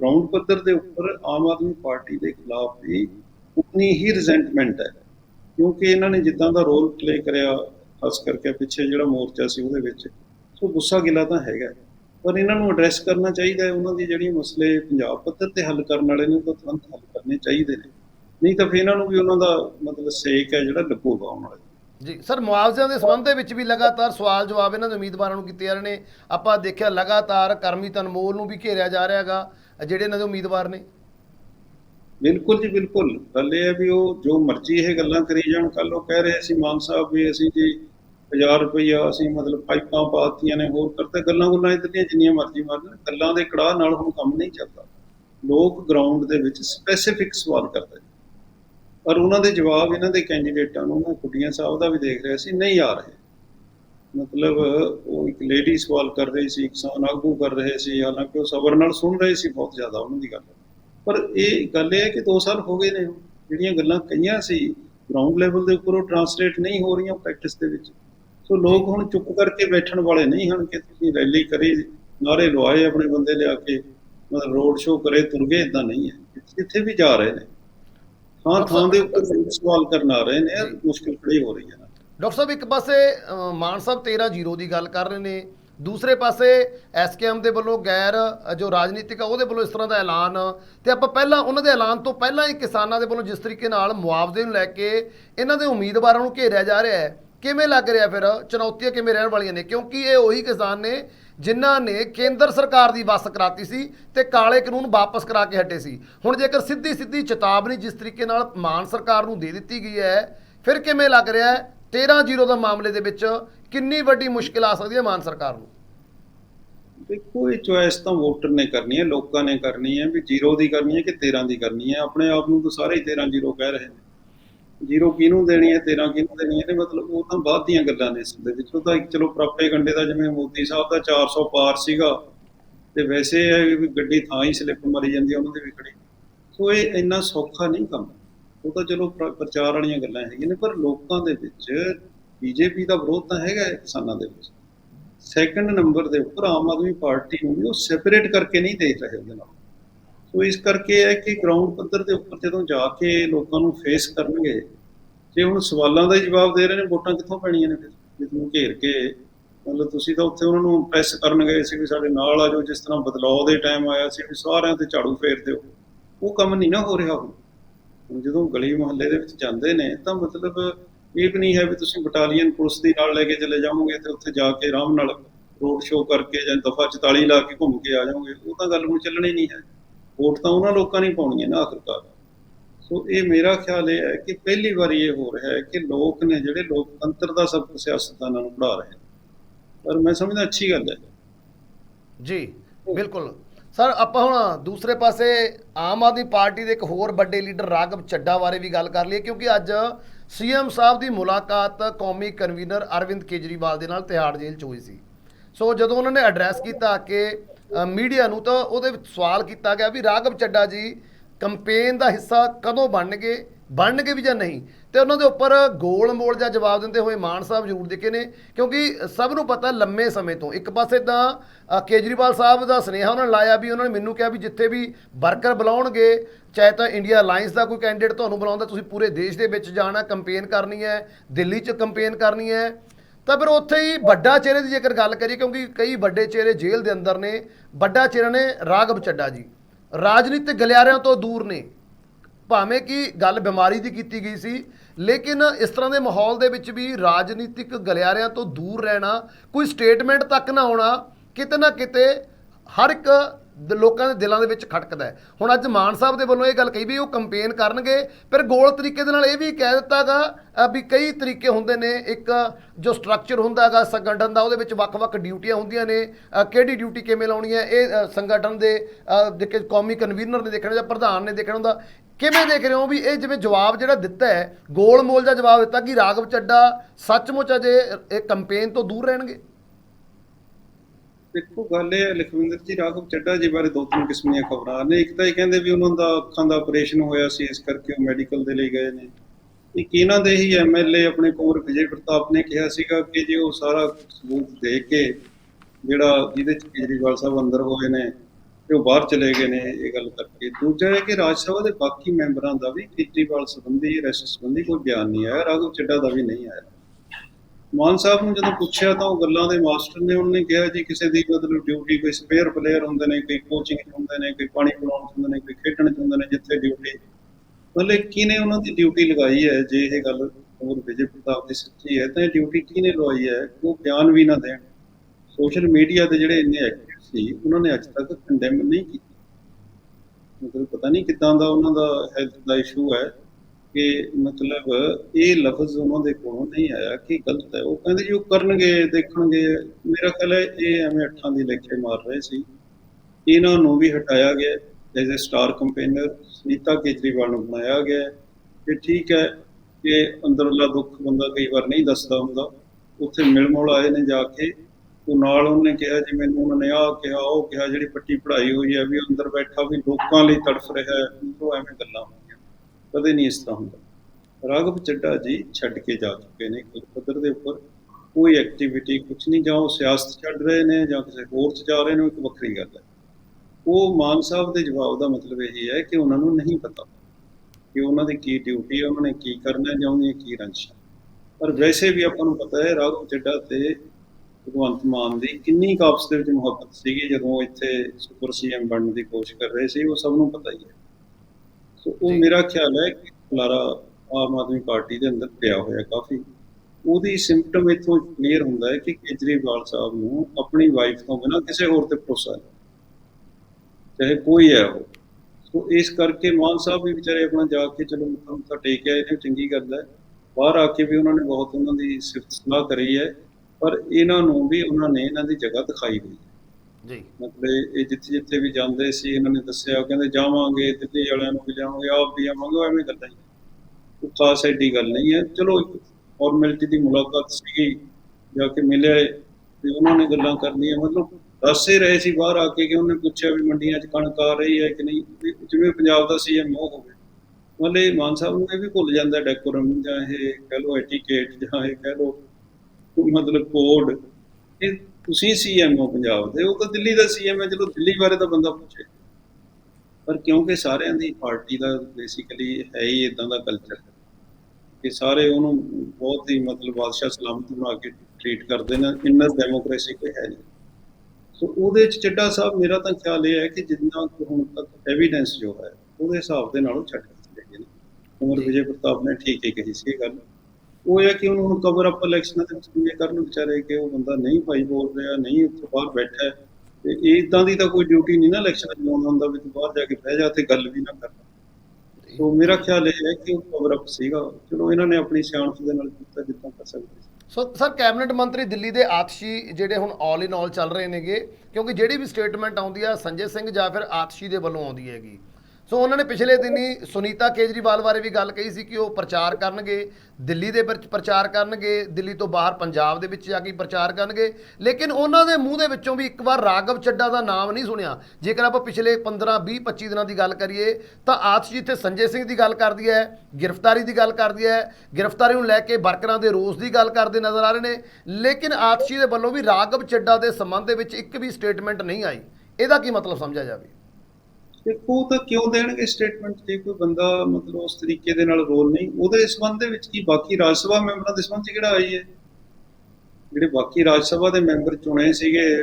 ਗਰਾਊਂਡ ਪੱਧਰ ਦੇ ਉੱਪਰ ਆਮ ਆਦਮੀ ਪਾਰਟੀ ਦੇ ਖਿਲਾਫ ਵੀ ਉਤਨੀ ਹੀ ਰਿਜ਼ੈਂਟਮੈਂਟ ਹੈ। ਕਿਉਂਕਿ ਇਹਨਾਂ ਨੇ ਜਿੱਦਾਂ ਦਾ ਰੋਲ ਪਲੇ ਕਰਿਆ, ਖਾਸ ਕਰਕੇ ਪਿੱਛੇ ਜਿਹੜਾ ਮੋਰਚਾ ਸੀ ਉਹਦੇ ਵਿੱਚ, ਸੋ ਗੁੱਸਾ ਗਿਲਾ ਤਾਂ ਹੈਗਾ। ਪਰ ਇਹਨਾਂ ਨੂੰ ਐਡਰੈਸ ਕਰਨਾ ਚਾਹੀਦਾ ਹੈ, ਉਹਨਾਂ ਦੀ ਜਿਹੜੀ ਮਸਲੇ ਪੰਜਾਬ ਪੱਧਰ ਤੇ ਹੱਲ ਕਰਨ ਵਾਲੇ ਨੇ, ਉਹ ਤਾਂ ਤੁਰੰਤ ਹੱਲ ਕਰਨੇ ਚਾਹੀਦੇ ਨੇ। ਨਹੀਂ ਤਾਂ ਫਿਰ ਇਹਨਾਂ ਨੂੰ ਵੀ ਉਹਨਾਂ ਦਾ ਮਤਲਬ ਸੇਕ ਹੈ ਜਿਹੜਾ ਲੱਗੂਗਾ ਉਹਨਾਂ ਦਾ। ਜੀ ਸਰ ਮੁਆਵਜ਼ਿਆਂ ਦੇ ਸੰਬੰਧ ਦੇ ਵਿੱਚ ਵੀ ਲਗਾਤਾਰ ਸਵਾਲ ਜਵਾਬ ਇਹਨਾਂ ਦੇ ਉਮੀਦਵਾਰਾਂ ਨੂੰ ਕੀਤੇ ਜਾ ਰਹੇ ਨੇ। ਆਪਾਂ ਦੇਖਿਆ ਲਗਾਤਾਰ ਕਰਮੀ ਅਨਮੋਲ ਨੂੰ ਵੀ ਘੇਰਿਆ ਜਾ ਰਿਹਾ ਹੈਗਾ ਜਿਹੜੇ ਇਹਨਾਂ ਦੇ ਉਮੀਦਵਾਰ ਨੇ। ਬਿਲਕੁਲ ਜੀ ਬਿਲਕੁਲ। ਗੱਲ ਇਹ ਹੈ ਵੀ ਉਹ ਜੋ ਮਰਜ਼ੀ ਇਹ ਗੱਲਾਂ ਕਰੀ ਜਾਣ। ਕੱਲ ਉਹ ਕਹਿ ਰਹੇ ਸੀ ਮਾਨ ਸਾਹਿਬ ਵੀ ਅਸੀਂ ਜੀ 1000 ਰੁਪਈਆ ਅਸੀਂ ਮਤਲਬ ਪਾਈਪਾਂ ਪਾਤੀਆਂ ਨੇ ਹੋਰ ਕਰਤੇ ਗੱਲਾਂ ਗੁੱਲਾਂ ਇਤਨੀਆਂ ਜਿੰਨੀਆਂ ਮਰਜ਼ੀ ਮਾਰਨ ਗੱਲਾਂ ਦੇ ਕੜਾਹ ਨਾਲ ਹੁਣ ਕੰਮ ਨਹੀਂ ਚੱਲਦਾ। ਲੋਕ ਗਰਾਊਂਡ ਦੇ ਵਿੱਚ ਸਪੈਸੀਫਿਕ ਸਵਾਲ ਕਰਦੇ ਪਰ ਉਹਨਾਂ ਦੇ ਜਵਾਬ ਇਹਨਾਂ ਦੇ ਕੈਂਡੀਡੇਟਾਂ ਨੂੰ ਮੈਂ ਕੁੜੀਆਂ ਸਾਹਿਬ ਦਾ ਵੀ ਦੇਖ ਰਿਹਾ ਸੀ, ਨਹੀਂ ਆ ਰਹੇ। ਮਤਲਬ ਉਹ ਇੱਕ ਲੇਡੀ ਸਵਾਲ ਕਰ ਰਹੀ ਸੀ ਕਿਸਾਨ ਆਗੂ ਕਰ ਰਹੇ ਸੀ, ਹਾਲਾਂਕਿ ਉਹ ਸਬਰ ਨਾਲ ਸੁਣ ਰਹੇ ਸੀ, ਬਹੁਤ ਜ਼ਿਆਦਾ ਉਹਨਾਂ ਦੀ ਗੱਲ। ਪਰ ਇਹ ਗੱਲ ਇਹ ਹੈ ਕਿ 2 ਸਾਲ ਹੋ ਗਏ ਨੇ, ਜਿਹੜੀਆਂ ਗੱਲਾਂ ਕਹੀਆਂ ਸੀ ਗਰਾਊਂਡ ਲੈਵਲ ਦੇ ਉੱਪਰ ਉਹ ਟਰਾਂਸਲੇਟ ਨਹੀਂ ਹੋ ਰਹੀਆਂ ਪ੍ਰੈਕਟਿਸ ਦੇ ਵਿੱਚ। ਸੋ ਲੋਕ ਹੁਣ ਚੁੱਪ ਕਰਕੇ ਬੈਠਣ ਵਾਲੇ ਨਹੀਂ ਹਨ ਕਿ ਤੁਸੀਂ ਰੈਲੀ ਕਰੀ ਨਾਰੇ ਲਵਾਏ ਆਪਣੇ ਬੰਦੇ ਲਿਆ ਕੇ, ਮਤਲਬ ਰੋਡ ਸ਼ੋਅ ਕਰੇ, ਤੁਰ ਗਏ ਇਦਾਂ ਨਹੀਂ ਹੈ। ਜਿੱਥੇ ਵੀ ਜਾ ਰਹੇ ਨੇ ਥਾਂ ਥਾਂ ਦੇ ਉੱਪਰ ਸਵਾਲ ਕਰਨ ਆ ਰਹੇ ਨੇ। ਮੁਸ਼ਕਿਲ ਖੜੀ ਹੋ ਰਹੀ ਹੈ ਡਾਕਟਰ ਸਾਹਿਬ ਇੱਕ ਪਾਸੇ ਮਾਨ ਸਾਹਿਬ 13-0 ਦੀ ਗੱਲ ਕਰ ਰਹੇ ਨੇ ਦੂਸਰੇ ਪਾਸੇ ਐਸਕੇਐਮ ਦੇ ਵੱਲੋਂ ਗੈਰ ਜੋ ਰਾਜਨੀਤਿਕ ਆ ਉਹਦੇ ਵੱਲੋਂ ਇਸ ਤਰ੍ਹਾਂ ਦਾ ਐਲਾਨ ਤੇ ਆਪਾਂ ਪਹਿਲਾਂ ਉਹਨਾਂ ਦੇ ਐਲਾਨ ਤੋਂ ਪਹਿਲਾਂ ਹੀ ਕਿਸਾਨਾਂ ਦੇ ਵੱਲੋਂ ਜਿਸ ਤਰੀਕੇ ਨਾਲ ਮੁਆਵਜ਼ੇ ਨੂੰ ਲੈ ਕੇ ਇਹਨਾਂ ਦੇ ਉਮੀਦਵਾਰਾਂ ਨੂੰ ਘੇਰਿਆ ਜਾ ਰਿਹਾ ਹੈ ਕਿਵੇਂ ਲੱਗ ਰਿਹਾ ਫਿਰ? ਚੁਣੌਤੀਆਂ ਕਿਵੇਂ ਰਹਿਣ ਵਾਲੀਆਂ ਨੇ? ਕਿਉਂਕਿ ਇਹ ਉਹੀ ਕਿਸਾਨ ਨੇ ਜਿਨ੍ਹਾਂ ਨੇ ਕੇਂਦਰ ਸਰਕਾਰ ਦੀ ਵੱਸ ਕਰਾਤੀ ਸੀ ਤੇ ਕਾਲੇ ਕਾਨੂੰਨ ਵਾਪਸ ਕਰਾ ਕੇ ਹਟੇ ਸੀ। ਹੁਣ ਜੇਕਰ ਸਿੱਧੀ ਸਿੱਧੀ ਚੇਤਾਵਨੀ ਜਿਸ ਤਰੀਕੇ ਨਾਲ ਮਾਨ ਸਰਕਾਰ ਨੂੰ ਦੇ ਦਿੱਤੀ ਗਈ ਹੈ, ਫਿਰ ਕਿਵੇਂ ਲੱਗ ਰਿਹਾ ਹੈ? 13-0 ਦਾ ਮਾਮਲੇ ਦੇ ਵਿੱਚ ਕਿੰਨੀ ਵੱਡੀ ਮੁਸ਼ਕਿਲ ਆ ਸਕਦੀ ਹੈ ਮਾਨ ਸਰਕਾਰ ਨੂੰ? ਦੇਖੋ, ਇਹ ਚੁਆਇਸ ਤਾਂ ਵੋਟਰ ਨੇ ਕਰਨੀ ਹੈ, ਲੋਕਾਂ ਨੇ ਕਰਨੀ ਹੈ ਵੀ ਜ਼ੀਰੋ ਦੀ ਕਰਨੀ ਹੈ ਕਿ 13 ਦੀ ਕਰਨੀ ਹੈ। ਆਪਣੇ ਆਪ ਨੂੰ ਤਾਂ ਸਾਰੇ ਹੀ 13 ਜ਼ੀਰੋ ਕਹਿ ਰਹੇ ਨੇ। ਜ਼ੀਰੋ ਕਿਹਨੂੰ ਦੇਣੀ ਹੈ 13 ਕਿਹਨੂੰ ਦੇਣੀ ਹੈ, ਤੇ ਮਤਲਬ ਉਹ ਤਾਂ ਬਾਅਦ ਦੀਆਂ ਗੱਲਾਂ ਨੇ ਇਸ ਦੇ। ਵਿੱਚ ਉਹ ਤਾਂ ਇੱਕ, ਚਲੋ ਪ੍ਰਾਪੇ ਗੰਡੇ ਦਾ ਜਿਵੇਂ ਮੋਦੀ ਸਾਹਿਬ ਦਾ 400 ਪਾਰ ਸੀਗਾ, ਤੇ ਵੈਸੇ ਇਹ ਵੀ ਗੱਡੀ ਥਾਂ ਹੀ ਸਲਿੱਪ ਮਾਰੀ ਜਾਂਦੀ ਹੈ ਉਹਨਾਂ ਦੇ ਵੀ ਖੜੀ। ਸੋ ਇਹ ਇੰਨਾ ਸੌਖਾ ਨਹੀਂ ਕੰਮ। ਉਹ ਤਾਂ ਚਲੋ ਪ੍ਰ- ਪ੍ਰਚਾਰ ਵਾਲੀਆਂ ਗੱਲਾਂ ਹੈਗੀਆਂ ਨੇ, ਪਰ ਲੋਕਾਂ ਦੇ ਵਿੱਚ ਬੀਜੇਪੀ ਦਾ ਵਿਰੋਧ ਤਾਂ ਹੈਗਾ ਹੈ ਕਿਸਾਨਾਂ ਦੇ ਵਿੱਚ। ਸੈਕੰਡ ਨੰਬਰ ਦੇ ਉੱਪਰ ਆਮ ਆਦਮੀ ਪਾਰਟੀ ਨੂੰ ਵੀ ਉਹ ਸੈਪਰੇਟ ਕਰਕੇ ਨਹੀਂ ਦੇਖ ਰਹੇ ਉਹਦੇ ਨਾਲ। ਸੋ ਇਸ ਕਰਕੇ ਇਹ ਹੈ ਕਿ ਗਰਾਊਂਡ ਪੱਧਰ ਦੇ ਉੱਪਰ ਜਦੋਂ ਜਾ ਕੇ ਲੋਕਾਂ ਨੂੰ ਫੇਸ ਕਰਨਗੇ ਜੇ ਹੁਣ ਸਵਾਲਾਂ ਦਾ ਹੀ ਜਵਾਬ ਦੇ ਰਹੇ ਨੇ, ਵੋਟਾਂ ਕਿੱਥੋਂ ਪੈਣੀਆਂ ਨੇ ਫਿਰ? ਜੇ ਤੁਹਾਨੂੰ ਘੇਰ ਕੇ, ਮਤਲਬ ਤੁਸੀਂ ਤਾਂ ਉੱਥੇ ਉਹਨਾਂ ਨੂੰ ਪ੍ਰੈਸ ਕਰਨ ਗਏ ਸੀ ਵੀ ਸਾਡੇ ਨਾਲ ਆ ਜਾਓ, ਜਿਸ ਤਰ੍ਹਾਂ ਬਦਲਾਅ ਦੇ ਟਾਈਮ ਆਇਆ ਸੀ ਵੀ ਸਾਰਿਆਂ ਤੇ ਝਾੜੂ ਫੇਰ ਦਿਓ। ਉਹ ਕੰਮ ਨਹੀਂ ਨਾ ਹੋ ਰਿਹਾ ਹੁਣ। ਹੁਣ ਜਦੋਂ ਗਲੀ ਮੁਹੱਲੇ ਦੇ ਵਿੱਚ ਜਾਂਦੇ ਨੇ, ਤਾਂ ਮਤਲਬ ਇਹ ਵੀ ਨਹੀਂ ਹੈ ਵੀ ਤੁਸੀਂ ਬਟਾਲੀਅਨ ਪੁਲਿਸ ਦੀ ਨਾਲ ਲੈ ਕੇ ਚਲੇ ਜਾਓਗੇ ਤੇ ਉੱਥੇ ਜਾ ਕੇ ਆਰਾਮ ਨਾਲ ਰੋਡ ਸ਼ੋਅ ਕਰਕੇ ਜਾਂ ਦਫਾ 44 ਲਾ ਕੇ ਘੁੰਮ ਕੇ ਆ ਜਾਓਗੇ ਉਹ ਤਾਂ ਗੱਲ ਹੁਣ ਚੱਲਣੀ ਨਹੀਂ ਹੈ। ਵੋਟ ਤਾਂ ਉਹਨਾਂ ਲੋਕਾਂ ਨੇ ਪਾਉਣੀ ਹੈ ਨਾ ਆਖਰਕਾਰ। ਸੋ ਇਹ ਮੇਰਾ ਖਿਆਲ ਇਹ ਹੈ ਕਿ ਪਹਿਲੀ ਵਾਰੀ ਇਹ ਹੋ ਰਿਹਾ ਹੈ ਕਿ ਲੋਕ ਨੇ ਜਿਹੜੇ ਲੋਕਤੰਤਰ ਦਾ ਸਬਕ ਸਿਆਸਤਦਾਨਾਂ ਨੂੰ ਪੜ੍ਹਾ ਰਹੇ ਪਰ ਮੈਂ ਸਮਝਦਾ ਅੱਛੀ ਗੱਲ ਹੈ। ਜੀ, ਬਿਲਕੁਲ। ਸਰ, ਆਪਾਂ ਹੁਣ ਦੂਸਰੇ ਪਾਸੇ ਆਮ ਆਦਮੀ ਪਾਰਟੀ ਦੇ ਇੱਕ ਹੋਰ ਵੱਡੇ ਲੀਡਰ ਰਾਘਵ ਚੱਡਾ ਬਾਰੇ ਵੀ ਗੱਲ ਕਰ ਲਈਏ, ਕਿਉਂਕਿ ਅੱਜ ਸੀਐਮ ਸਾਹਿਬ ਦੀ ਮੁਲਾਕਾਤ ਕੌਮੀ ਕਨਵੀਨਰ ਅਰਵਿੰਦ ਕੇਜਰੀਵਾਲ ਦੇ ਨਾਲ ਤਿਹਾੜ ਜੇਲ੍ਹ 'ਚ ਹੋਈ ਸੀ। ਸੋ ਜਦੋਂ ਉਹਨਾਂ ਨੇ ਐਡਰੈਸ ਕੀਤਾ ਕਿ ਮੀਡੀਆ ਨੂੰ ਤਾਂ ਉਹਦੇ ਵਿੱਚ ਸਵਾਲ ਕੀਤਾ ਗਿਆ ਵੀ ਰਾਘਵ ਚੱਡਾ ਜੀ ਕੰਪੇਨ ਦਾ ਹਿੱਸਾ ਕਦੋਂ ਬਣਨਗੇ ਬਣਨਗੇ ਵੀ ਜਾਂ ਨਹੀਂ? ਤੇ ਉਹਨਾਂ ਦੇ ਉੱਪਰ ਗੋਲ ਮੋਲ ਜਾਂ ਜਵਾਬ ਦਿੰਦੇ ਹੋਏ ਮਾਨ ਸਾਹਿਬ ਜ਼ਰੂਰ ਦਿਖੇ ਨੇ, ਕਿਉਂਕਿ ਸਭ ਨੂੰ ਪਤਾ ਲੰਮੇ ਸਮੇਂ ਤੋਂ, ਇੱਕ ਪਾਸੇ ਤਾਂ ਕੇਜਰੀਵਾਲ ਸਾਹਿਬ ਦਾ ਸੁਨੇਹਾ ਉਹਨਾਂ ਨੇ ਲਾਇਆ ਵੀ ਉਹਨਾਂ ਨੇ ਮੈਨੂੰ ਕਿਹਾ ਵੀ ਜਿੱਥੇ ਵੀ ਵਰਕਰ ਬੁਲਾਉਣਗੇ, ਚਾਹੇ ਤਾਂ ਇੰਡੀਆ ਅਲਾਈਅੰਸ ਦਾ ਕੋਈ ਕੈਂਡੀਡੇਟ ਤੁਹਾਨੂੰ ਬੁਲਾਉਂਦਾ, ਤੁਸੀਂ ਪੂਰੇ ਦੇਸ਼ ਦੇ ਵਿੱਚ ਜਾਣਾ, ਕੰਪੇਨ ਕਰਨੀ ਹੈ, ਦਿੱਲੀ 'ਚ ਕੰਪੇਨ ਕਰਨੀ ਹੈ ਤਾਂ ਫਿਰ ਉੱਥੇ ਹੀ ਵੱਡਾ ਚਿਹਰੇ ਦੀ ਜੇਕਰ ਗੱਲ ਕਰੀਏ, ਕਿਉਂਕਿ ਕਈ ਵੱਡੇ ਚਿਹਰੇ ਜੇਲ੍ਹ ਦੇ ਅੰਦਰ ਨੇ, ਵੱਡਾ ਚਿਹਰਾ ਨੇ ਰਾਘਵ ਚੱਡਾ ਜੀ। ਰਾਜਨੀਤਿਕ ਗਲਿਆਰਿਆਂ ਤੋਂ ਦੂਰ ਨੇ। ਭਾਵੇਂ ਕਿ ਗੱਲ ਬਿਮਾਰੀ ਦੀ ਕੀਤੀ ਗਈ ਸੀ, ਲੇਕਿਨ ਇਸ ਤਰ੍ਹਾਂ ਦੇ ਮਾਹੌਲ ਦੇ ਵਿੱਚ ਵੀ ਰਾਜਨੀਤਿਕ ਗਲਿਆਰਿਆਂ ਤੋਂ ਦੂਰ ਰਹਿਣਾ, ਕੋਈ ਸਟੇਟਮੈਂਟ ਤੱਕ ਨਾ ਆਉਣਾ, ਕਿਤੇ ਨਾ ਕਿਤੇ ਹਰ ਇੱਕ ਲੋਕਾਂ ਦੇ ਦਿਲਾਂ ਦੇ ਵਿੱਚ ਖਟਕਦਾ ਹੈ। ਹੁਣ ਅੱਜ ਮਾਨ ਸਾਹਿਬ ਦੇ ਵੱਲੋਂ ਇਹ ਗੱਲ ਕਹੀ ਵੀ ਉਹ ਕੰਪੇਨ ਕਰਨਗੇ ਪਰ ਗੋਲ ਤਰੀਕੇ ਦੇ ਨਾਲ ਇਹ ਵੀ ਕਹਿ ਦਿੱਤਾਗਾ ਵੀ ਕਈ ਤਰੀਕੇ ਹੁੰਦੇ ਨੇ ਇੱਕ ਜੋ ਸਟਰਕਚਰ ਹੁੰਦਾਗਾ ਸੰਗਠਨ ਦਾ ਉਹਦੇ ਵਿੱਚ ਵੱਖ-ਵੱਖ ਡਿਊਟੀਆਂ ਹੁੰਦੀਆਂ ਨੇ ਕਿਹੜੀ ਡਿਊਟੀ ਕਿਵੇਂ ਲਾਉਣੀ ਹੈ ਇਹ ਸੰਗਠਨ ਦੇ ਅ, ਕੌਮੀ ਕਨਵੀਨਰ ਨੇ ਦੇਖਣਾ ਜਾਂ ਪ੍ਰਧਾਨ ਨੇ ਦੇਖਣਾ ਹੁੰਦਾ ਕਿਵੇਂ ਦੇਖ ਰਹੇ ਹੋ ਵੀ ਇਹ ਜਿਵੇਂ ਜਵਾਬ ਜਿਹੜਾ ਦਿੱਤਾ ਹੈ ਗੋਲ ਮੋਲ ਦਾ ਜਵਾਬ ਦਿੱਤਾ ਕਿ ਰਾਘਵ ਚੱਡਾ ਸੱਚਮੁੱਚ ਅਜੇ ਇਹ ਕੰਪੇਨ ਤੋਂ ਦੂਰ ਰਹਿਣਗੇ? ਦੇਖੋ, ਗੱਲ ਇਹ ਹੈ, ਲਖਵਿੰਦਰ ਜੀ, ਰਾਘਵ ਚੱਡਾ ਜੀ ਬਾਰੇ ਦੋ ਤਿੰਨ ਕਿਸਮ ਦੀਆਂ ਖਬਰਾਂ ਨੇ। ਇੱਕ ਤਾਂ ਇਹ ਕਹਿੰਦੇ ਵੀ ਉਹਨਾਂ ਦਾ ਅੱਖਾਂ ਦਾ ਆਪਰੇਸ਼ਨ ਹੋਇਆ ਸੀ, ਇਸ ਕਰਕੇ ਉਹ ਮੈਡੀਕਲ ਦੇ ਲਈ ਗਏ ਨੇ। ਇੱਕ ਇਹਨਾਂ ਦੇ ਹੀ ਐਮਐਲਏ ਆਪਣੇ ਕੁੰਵਰ ਵਿਜੇ ਪ੍ਰਤਾਪ ਨੇ ਕਿਹਾ ਸੀਗਾ ਕਿ ਜੇ ਉਹ ਸਾਰਾ ਸਬੂਤ ਦੇ ਕੇ ਜਿਹੜਾ ਜਿਹਦੇ ਚ ਕੇਜਰੀਵਾਲ ਸਾਹਿਬ ਅੰਦਰ ਹੋਏ ਨੇ ਤੇ ਉਹ ਬਾਹਰ ਚਲੇ ਗਏ ਨੇ, ਇਹ ਗੱਲ ਕਰਕੇ। ਦੂਜਾ ਹੈ ਕਿ ਰਾਜ ਸਭਾ ਦੇ ਬਾਕੀ ਮੈਂਬਰਾਂ ਦਾ ਵੀ ਕੇਜਰੀਵਾਲ ਸੰਬੰਧੀ ਅਰੈਸਟ ਸੰਬੰਧੀ ਕੋਈ ਬਿਆਨ ਨਹੀਂ ਆਇਆ, ਰਾਘਵ ਚੱਡਾ ਦਾ ਵੀ ਨਹੀਂ ਆਇਆ। ਮਾਨ ਸਾਹਿਬ ਨੂੰ ਜਦੋਂ ਪੁੱਛਿਆ ਤਾਂ ਉਹ ਗੱਲਾਂ ਦੇ ਮਾਸਟਰ ਨੇ, ਉਹਨੇ ਕਿਹਾ ਜੀ, ਕਿਸੇ ਦੀ ਮਤਲਬ ਡਿਊਟੀ ਕੋਈ ਸਪੇਅਰ ਪਲੇਅਰ ਹੁੰਦੇ ਨੇ, ਕੋਈ ਕੋਚਿੰਗ ਚ ਹੁੰਦੇ ਨੇ, ਕੋਈ ਪਾਣੀ ਪਿਲਾਉਣ ਚ ਹੁੰਦੇ ਨੇ, ਕੋਈ ਖੇਡਣ ਚ ਹੁੰਦੇ ਨੇ, ਜਿੱਥੇ ਡਿਊਟੀ ਮਤਲਬ ਕਿਹਨੇ ਉਹਨਾਂ ਦੀ ਡਿਊਟੀ ਲਗਾਈ ਹੈ? ਜੇ ਇਹ ਗੱਲ ਹੋਰ ਵਿਜੇ ਪ੍ਰਤਾਪ ਦੀ ਸੱਚੀ ਹੈ, ਤਾਂ ਇਹ ਡਿਊਟੀ ਕਿਹਨੇ ਲਵਾਈ ਹੈ? ਉਹ ਬਿਆਨ ਵੀ ਨਾ ਦੇਣ। ਸੋਸ਼ਲ ਮੀਡੀਆ ਤੇ ਜਿਹੜੇ ਇੰਨੇ ਐਕਟਿਵ ਸੀ, ਉਹਨਾਂ ਨੇ ਅੱਜ ਤੱਕ ਕੰਡੈਮ ਨਹੀਂ ਕੀਤਾ। ਮਤਲਬ ਪਤਾ ਨਹੀਂ ਕਿਦਾਂ ਦਾ ਉਹਨਾਂ ਦਾ ਹੈਲਥ ਦਾ ਇਸ਼ੂ ਹੈ। ਕਿ ਮਤਲਬ ਇਹ ਲਫ਼ਜ਼ ਉਹਨਾਂ ਦੇ ਕੋਲੋਂ ਨਹੀਂ ਆਇਆ ਕਿ ਗਲਤ ਹੈ। ਉਹ ਕਹਿੰਦੇ ਜੀ ਉਹ ਕਰਨਗੇ, ਦੇਖਣਗੇ। ਮੇਰਾ ਖਿਆਲ ਹੈ ਇਹ ਐਵੇਂ ਅੱਠਾਂ ਦੀ ਲੇਖੇ ਮਾਰ ਰਹੇ ਸੀ। ਇਹਨਾਂ ਨੂੰ ਵੀ ਹਟਾਇਆ ਗਿਆ। As a star campaigner Sunita Kejriwal ਨੂੰ ਬਣਾਇਆ ਗਿਆ। ਕਿ ਠੀਕ ਹੈ ਕਿ ਅੰਦਰਲਾ ਦੁੱਖ ਬੰਦਾ ਕਈ ਵਾਰ ਨਹੀਂ ਦੱਸਦਾ ਹੁੰਦਾ। ਉੱਥੇ ਮਿਲ ਮੁਲ ਆਏ ਨੇ ਜਾ ਕੇ। ਉਹ ਨਾਲ ਉਹਨੇ ਕਿਹਾ ਜੀ, ਮੈਨੂੰ ਉਹਨਾਂ ਨੇ ਆਹ ਕਿਹਾ, ਉਹ ਕਿਹਾ, ਜਿਹੜੀ ਪੱਟੀ ਪੜਾਈ ਹੋਈ ਹੈ ਵੀ ਅੰਦਰ ਬੈਠਾ ਵੀ ਲੋਕਾਂ ਲਈ ਤੜਫ ਰਿਹਾ ਹੈ। ਉਹ ਐਵੇਂ ਗੱਲਾਂ ਕਦੇ ਨਹੀਂ ਇਸ ਤਰ੍ਹਾਂ ਹੁੰਦਾ। ਰਾਘਵ ਚੱਡਾ ਜੀ ਛੱਡ ਕੇ ਜਾ ਚੁੱਕੇ ਨੇ, ਇੱਕ ਪੱਧਰ ਦੇ ਉੱਪਰ। ਕੋਈ ਐਕਟੀਵਿਟੀ ਕੁਝ ਨਹੀਂ, ਜਾਂ ਉਹ ਸਿਆਸਤ ਛੱਡ ਰਹੇ ਨੇ, ਜਾਂ ਕਿਸੇ ਹੋਰ ਚ ਜਾ ਰਹੇ ਨੇ, ਉਹ ਇੱਕ ਵੱਖਰੀ ਗੱਲ ਹੈ। ਉਹ ਮਾਨ ਸਾਹਿਬ ਦੇ ਜਵਾਬ ਦਾ ਮਤਲਬ ਇਹ ਹੈ ਕਿ ਉਹਨਾਂ ਨੂੰ ਨਹੀਂ ਪਤਾ ਕਿ ਉਹਨਾਂ ਦੀ ਕੀ ਡਿਊਟੀ ਹੈ, ਉਹਨਾਂ ਨੇ ਕੀ ਕਰਨਾ, ਜਾਂ ਉਹਦੀਆਂ ਕੀ ਰੰਜਿਸ਼ਾਂ। ਪਰ ਵੈਸੇ ਵੀ ਆਪਾਂ ਨੂੰ ਪਤਾ ਹੈ, ਰਾਘਵ ਚੱਡਾ ਤੇ ਭਗਵੰਤ ਮਾਨ ਦੀ ਕਿੰਨੀ ਕਾਪਸ ਦੇ ਵਿੱਚ ਮੁਹੱਬਤ ਸੀਗੀ, ਜਦੋਂ ਇੱਥੇ ਸੁਪਰ ਸੀਐਮ ਬਣਨ ਦੀ ਕੋਸ਼ਿਸ਼ ਕਰ ਰਹੇ ਸੀ, ਉਹ ਸਭ ਨੂੰ ਪਤਾ ਹੀ ਹੈ। ਸੋ ਉਹ। ਮੇਰਾ ਖਿਆਲ ਹੈ ਕਿ ਖਲਾਰਾ ਆਮ ਆਦਮੀ ਪਾਰਟੀ ਦੇ ਅੰਦਰ ਪਿਆ ਹੋਇਆ ਕਾਫੀ। ਉਹਦੀ ਸਿੰਪਟਮ ਇਥੋਂ ਕਲੀਅਰ ਹੁੰਦਾ ਹੈ ਕਿ ਕੇਜਰੀਵਾਲ ਸਾਹਿਬ ਨੂੰ ਆਪਣੀ ਵਾਈਫ ਤੋਂ ਬਿਨਾਂ ਕਿਸੇ ਹੋਰ ਤੇ ਭਰੋਸਾ ਨਹੀਂ। ਚਾਹੇ ਕੋਈ ਹੈ ਉਹ। ਸੋ ਇਸ ਕਰਕੇ ਮਾਨ ਸਾਹਿਬ ਵੀ ਵਿਚਾਰੇ ਆਪਣਾ ਜਾ ਕੇ ਚਲੋ ਮੱਥਾ ਮੁੱਥਾ ਟੇਕ ਆਏ ਨੇ ਚੰਗੀ ਗੱਲ ਹੈ। ਬਾਹਰ ਆ ਕੇ ਵੀ ਉਹਨਾਂ ਨੇ ਬਹੁਤ ਉਹਨਾਂ ਦੀ ਸਿਫਤ ਸਲਾਹ ਕਰੀ ਹੈ। ਪਰ ਇਹਨਾਂ ਨੂੰ ਵੀ ਉਹਨਾਂ ਨੇ ਇਹਨਾਂ ਦੀ ਜਗ੍ਹਾ ਦਿਖਾਈ ਹੋਈ ਜੀ। ਮਤਲਬ ਇਹ ਜਿੱਥੇ ਜਿੱਥੇ ਵੀ ਜਾਂਦੇ ਸੀ, ਇਹਨਾਂ ਨੇ ਦੱਸਿਆ ਕਹਿੰਦੇ ਜਾਵਾਂਗੇ, ਦਿੱਲੀ ਵਾਲਿਆਂ ਨੂੰ ਵੀ ਜਾਵਾਂਗੇ ਆਪ ਵੀ ਆਵਾਂਗੇ ਐਵੇਂ ਗੱਲਾਂ ਹੀ ਕੋਈ ਖਾਸ ਐਡੀ ਗੱਲ ਨਹੀਂ ਹੈ। ਚਲੋ ਫਾਰਮੈਲਿਟੀ ਦੀ ਮੁਲਾਕਾਤ ਸੀਗੀ, ਜਾ ਕੇ ਮਿਲੇ ਤੇ ਉਹਨਾਂ ਨੇ ਗੱਲਾਂ ਕਰਨੀਆਂ। ਮਤਲਬ ਦੱਸ ਹੀ ਰਹੇ ਸੀ ਬਾਹਰ ਆ ਕੇ ਕਿ ਉਹਨੇ ਪੁੱਛਿਆ ਵੀ ਮੰਡੀਆਂ 'ਚ ਕਣਕ ਆ ਰਹੀ ਹੈ ਕਿ ਨਹੀਂ। ਜਿਵੇਂ ਪੰਜਾਬ ਦਾ ਸੀਐਮ ਉਹ ਹੋਵੇ। ਮਤਲਬ ਮਾਨ ਸਾਹਿਬ ਨੂੰ ਇਹ ਵੀ ਭੁੱਲ ਜਾਂਦਾ ਡੈਕੋਰਮ ਜਾਂ ਇਹ ਕਹਿ ਲਓ ਐਟੀਕੇਟ ਜਾਂ ਇਹ ਕਹਿ ਲੋ ਮਤਲਬ ਕੋਡ ਇਹ ਤੁਸੀਂ ਸੀਐਮ ਹੋ ਪੰਜਾਬ ਦੇ ਉਹ ਤਾਂ ਦਿੱਲੀ ਦਾ ਸੀਐਮ ਹੈ ਚਲੋ ਦਿੱਲੀ ਬਾਰੇ ਤਾਂ ਬੰਦਾ ਪੁੱਛੇ। ਪਰ ਕਿਉਂਕਿ ਸਾਰਿਆਂ ਦੀ ਪਾਰਟੀ ਦਾ ਬੇਸਿਕਲੀ ਹੈ ਹੀ ਇਦਾਂ ਦਾ ਕਲਚਰ ਕਿ ਸਾਰੇ ਉਹਨੂੰ ਬਹੁਤ ਹੀ ਮਤਲਬ ਬਾਦਸ਼ਾਹ ਸਲਾਮਤ ਬਣਾ ਕੇ ਟ੍ਰੀਟ ਕਰਦੇ ਨੇ ਇੰਨਾ ਡੈਮੋਕ੍ਰੇਸੀ ਕੋਈ ਹੈ ਨਹੀਂ। ਸੋ ਉਹਦੇ ਚ ਚੱਡਾ ਸਾਹਿਬ ਮੇਰਾ ਤਾਂ ਖਿਆਲ ਇਹ ਹੈ ਕਿ ਜਿੰਨਾ ਕੁ ਹੁਣ ਤੱਕ ਐਵੀਡੈਂਸ ਜੋ ਹੈ ਉਹਦੇ ਹਿਸਾਬ ਦੇ ਨਾਲ ਉਹ ਛੱਡ ਦਿੱਤੇ ਨੇ। ਉਮਰ। ਵਿਜੇ ਪ੍ਰਤਾਪ ਨੇ ਠੀਕ ਹੀ ਕਹੀ ਸੀ ਇਹ ਗੱਲ। ਉਹ ਇਹ ਕਿ ਉਹਨੂੰ ਹੁਣ ਕਵਰ ਅਪ ਇਲੈਕਸ਼ਨਾਂ ਦੇ ਵਿੱਚ ਕਿਵੇਂ ਕਰਨ ਵਿਚਾਰੇ ਕਿ ਉਹ ਬੰਦਾ ਨਹੀਂ ਭਾਈ ਬੋਲ ਰਿਹਾ, ਨਹੀਂ ਉੱਥੇ ਬਾਹਰ ਬੈਠਾ ਹੈ। ਤੇ ਇਦਾਂ ਦੀ ਤਾਂ ਕੋਈ ਡਿਊਟੀ ਨਹੀਂ ਨਾ ਇਲੈਕਸ਼ਨ ਚ ਹੁੰਦਾ ਵੀ ਤੂੰ ਬਾਹਰ ਜਾ ਕੇ ਬਹਿ ਜਾ ਤੇ ਗੱਲ ਵੀ ਨਾ ਕਰ। ਸੋ ਮੇਰਾ ਖਿਆਲ ਇਹ ਹੈ ਕਿ ਉਹ ਕਵਰ ਅਪ ਸੀਗਾ। ਚਲੋ ਇਹਨਾਂ ਨੇ ਆਪਣੀ ਸਿਆਣਪ ਦੇ ਨਾਲ ਕੀਤਾ ਜਿੱਦਾਂ ਕਰ ਸਕਦੇ ਸੋ। ਸਰ, ਕੈਬਨਿਟ ਮੰਤਰੀ ਦਿੱਲੀ ਦੇ ਆਤਸ਼ੀ ਜਿਹੜੇ ਹੁਣ ਆਲ ਇਨ ਆਲ ਚੱਲ ਰਹੇ ਨੇਗੇ, ਕਿਉਂਕਿ ਜਿਹੜੀ ਵੀ ਸਟੇਟਮੈਂਟ ਆਉਂਦੀ ਆ, ਸੰਜੇ ਸਿੰਘ ਜਾਂ ਫਿਰ ਆਤਸ਼ੀ ਦੇ ਵੱਲੋਂ ਆਉਂਦੀ ਹੈਗੀ। ਸੋ ਉਹਨਾਂ ਨੇ ਪਿਛਲੇ ਦਿਨੀ ਸੁਨੀਤਾ ਕੇਜਰੀਵਾਲ ਬਾਰੇ ਵੀ ਗੱਲ ਕਹੀ ਸੀ ਕਿ ਉਹ ਪ੍ਰਚਾਰ ਕਰਨਗੇ, ਦਿੱਲੀ ਦੇ ਵਿੱਚ ਪ੍ਰਚਾਰ ਕਰਨਗੇ, ਦਿੱਲੀ ਤੋਂ ਬਾਹਰ ਪੰਜਾਬ ਦੇ ਵਿੱਚ ਜਾ ਕੇ ਪ੍ਰਚਾਰ ਕਰਨਗੇ। ਲੇਕਿਨ ਉਹਨਾਂ ਦੇ ਮੂੰਹ ਦੇ ਵਿੱਚੋਂ ਵੀ ਇੱਕ ਵਾਰ ਰਾਘਵ ਚੱਡਾ ਦਾ ਨਾਮ ਨਹੀਂ ਸੁਣਿਆ। ਜੇਕਰ ਆਪਾਂ ਪਿਛਲੇ 15 20 25 ਦਿਨਾਂ ਦੀ ਗੱਲ ਕਰੀਏ, ਤਾਂ ਆਤਸ਼ੀ ਇੱਥੇ ਸੰਜੇ ਸਿੰਘ ਦੀ ਗੱਲ ਕਰਦੀ ਹੈ, ਗ੍ਰਿਫਤਾਰੀ ਦੀ ਗੱਲ ਕਰਦੀ ਹੈ, ਗ੍ਰਿਫਤਾਰੀ ਨੂੰ ਲੈ ਕੇ ਵਰਕਰਾਂ ਦੇ ਰੋਸ ਦੀ ਗੱਲ ਕਰਦੇ ਨਜ਼ਰ ਆ ਰਹੇ ਨੇ। ਲੇਕਿਨ ਆਤਸ਼ੀ ਦੇ ਵੱਲੋਂ ਵੀ ਰਾਘਵ ਚੱਡਾ ਦੇ ਸੰਬੰਧ ਦੇ ਵਿੱਚ ਇੱਕ ਵੀ ਸਟੇਟਮੈਂਟ ਨਹੀਂ ਆਈ। ਇਹਦਾ ਕੀ ਮਤਲਬ ਸਮਝਿਆ ਜਾਵੇ? ਦੇਖੋ ਤਾਂ ਕਿਉਂ ਦੇਣਗੇ ਸਟੇਟਮੈਂਟ ਜੇ ਕੋਈ ਬੰਦਾ ਮਤਲਬ ਉਸ ਤਰੀਕੇ ਦੇ ਨਾਲ ਰੋਲ ਨਹੀਂ, ਉਹਦੇ ਸੰਬੰਧ ਦੇ ਵਿੱਚ ਕੀ ਬਾਕੀ ਰਾਜ ਸਭਾ ਮੈਂਬਰਾਂ ਦੇ ਸੰਬੰਧ 'ਚ ਕਿਹੜਾ ਆਈ ਹੈ? ਜਿਹੜੇ ਬਾਕੀ ਰਾਜ ਸਭਾ ਦੇ ਮੈਂਬਰ ਚੁਣੇ ਸੀਗੇ,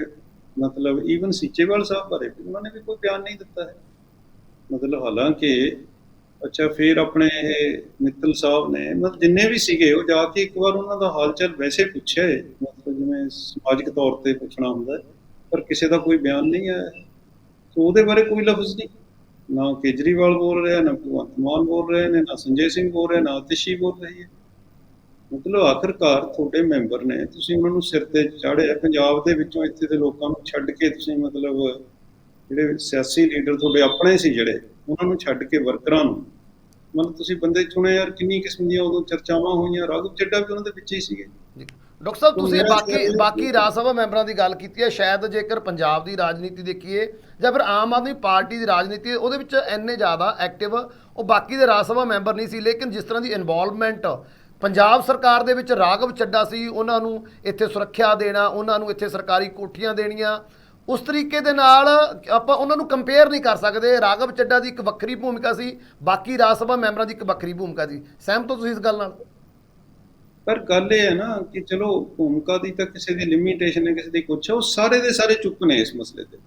ਮਤਲਬ ਈਵਨ ਸੀਚੇਵਾਲ ਸਾਹਿਬ ਬਾਰੇ ਵੀ ਉਹਨਾਂ ਨੇ ਵੀ ਕੋਈ ਬਿਆਨ ਨਹੀਂ ਦਿੱਤਾ ਹੈ। ਮਤਲਬ ਹਾਲਾਂਕਿ, ਅੱਛਾ, ਫਿਰ ਆਪਣੇ ਇਹ ਮਿੱਤਲ ਸਾਹਿਬ ਨੇ, ਮਤਲਬ ਜਿੰਨੇ ਵੀ ਸੀਗੇ, ਉਹ ਜਾ ਕੇ ਇੱਕ ਵਾਰ ਉਹਨਾਂ ਦਾ ਹਾਲ ਚਾਲ ਵੈਸੇ ਪੁੱਛਿਆ ਮਤਲਬ ਜਿਵੇਂ ਸਮਾਜਿਕ ਤੌਰ ਤੇ ਪੁੱਛਣਾ ਹੁੰਦਾ ਪਰ ਕਿਸੇ ਦਾ ਕੋਈ ਬਿਆਨ ਨਹੀਂ ਆਇਆ। ਉਹਦੇ ਬਾਰੇ ਕੋਈ ਲਫ਼ਜ਼ ਨਹੀਂ। ਨਾ ਕੇਜਰੀਵਾਲ ਬੋਲ ਰਿਹਾ, ਨਾ ਭਗਵੰਤ ਮਾਨ ਬੋਲ ਰਹੇ ਨੇ, ਨਾ ਸੰਜੇ ਸਿੰਘ ਬੋਲ ਰਿਹਾ, ਨਾ ਅਤਿਸ਼ੀ ਬੋਲ ਰਹੀ ਹੈ। ਮਤਲਬ ਆਖਰਕਾਰ ਤੁਹਾਡੇ ਮੈਂਬਰ ਨੇ, ਤੁਸੀਂ ਉਹਨਾਂ ਨੂੰ ਸਿਰ ਤੇ ਚਾੜਿਆ ਪੰਜਾਬ ਦੇ ਵਿੱਚੋਂ ਇੱਥੇ ਦੇ ਲੋਕਾਂ ਨੂੰ ਛੱਡ ਕੇ ਤੁਸੀਂ ਮਤਲਬ ਜਿਹੜੇ ਸਿਆਸੀ ਲੀਡਰ ਤੁਹਾਡੇ ਆਪਣੇ ਸੀ ਜਿਹੜੇ, ਉਹਨਾਂ ਨੂੰ ਛੱਡ ਕੇ ਵਰਕਰਾਂ ਨੂੰ, ਮਤਲਬ ਤੁਸੀਂ ਬੰਦੇ ਚੁਣੇ ਯਾਰ, ਕਿੰਨੀ ਕਿਸਮ ਦੀਆਂ ਉਦੋਂ ਚਰਚਾਵਾਂ ਹੋਈਆਂ, ਰਾਘਵ ਚੱਡਾ ਵੀ ਉਹਨਾਂ ਦੇ ਵਿੱਚ ਹੀ ਸੀਗੇ। ਡਾਕਟਰ ਸਾਹਿਬ ਤੁਸੀਂ ਬਾਕੀ ਬਾਕੀ ਰਾਜ ਸਭਾ ਮੈਂਬਰਾਂ ਦੀ ਗੱਲ ਕੀਤੀ ਹੈ। ਸ਼ਾਇਦ ਜੇਕਰ ਪੰਜਾਬ ਦੀ ਰਾਜਨੀਤੀ ਦੇਖੀਏ ਜਾਂ ਫਿਰ ਆਮ ਆਦਮੀ ਪਾਰਟੀ ਦੀ ਰਾਜਨੀਤੀ ਉਹਦੇ ਵਿੱਚ ਇੰਨੇ ਜ਼ਿਆਦਾ ਐਕਟਿਵ ਉਹ ਬਾਕੀ ਦੇ ਰਾਜ ਸਭਾ ਮੈਂਬਰ ਨਹੀਂ ਸੀ ਲੇਕਿਨ ਜਿਸ ਤਰ੍ਹਾਂ ਦੀ ਇਨਵੋਲਵਮੈਂਟ ਪੰਜਾਬ ਸਰਕਾਰ ਦੇ ਵਿੱਚ ਰਾਘਵ ਚੱਡਾ ਸੀ ਉਹਨਾਂ ਨੂੰ ਇੱਥੇ ਸੁਰੱਖਿਆ ਦੇਣਾ ਉਹਨਾਂ ਨੂੰ ਇੱਥੇ ਸਰਕਾਰੀ ਕੋਠੀਆਂ ਦੇਣੀਆਂ ਉਸ ਤਰੀਕੇ ਦੇ ਨਾਲ ਆਪਾਂ ਉਹਨਾਂ ਨੂੰ ਕੰਪੇਅਰ ਨਹੀਂ ਕਰ ਸਕਦੇ। ਰਾਘਵ ਚੱਡਾ ਦੀ ਇੱਕ ਵੱਖਰੀ ਭੂਮਿਕਾ ਸੀ ਬਾਕੀ ਰਾਜ ਸਭਾ ਮੈਂਬਰਾਂ ਦੀ ਇੱਕ ਵੱਖਰੀ ਭੂਮਿਕਾ ਸੀ। ਸਹਿਮਤ ਹੋ ਤੁਸੀਂ ਇਸ ਗੱਲ ਨਾਲ? ਪਰ ਗੱਲ ਇਹ ਹੈ ਨਾ ਕਿ ਚਲੋ ਭੂਮਿਕਾ ਦੀ ਤਾਂ ਕਿਸੇ ਦੀ ਲਿਮਿਟੇਸ਼ਨ ਹੈ, ਕਿਸੇ ਦੀ ਕੁਛ ਹੈ, ਉਹ ਸਾਰੇ ਦੇ ਸਾਰੇ ਚੁੱਪ ਨੇ ਇਸ ਮਸਲੇ ਤੇ।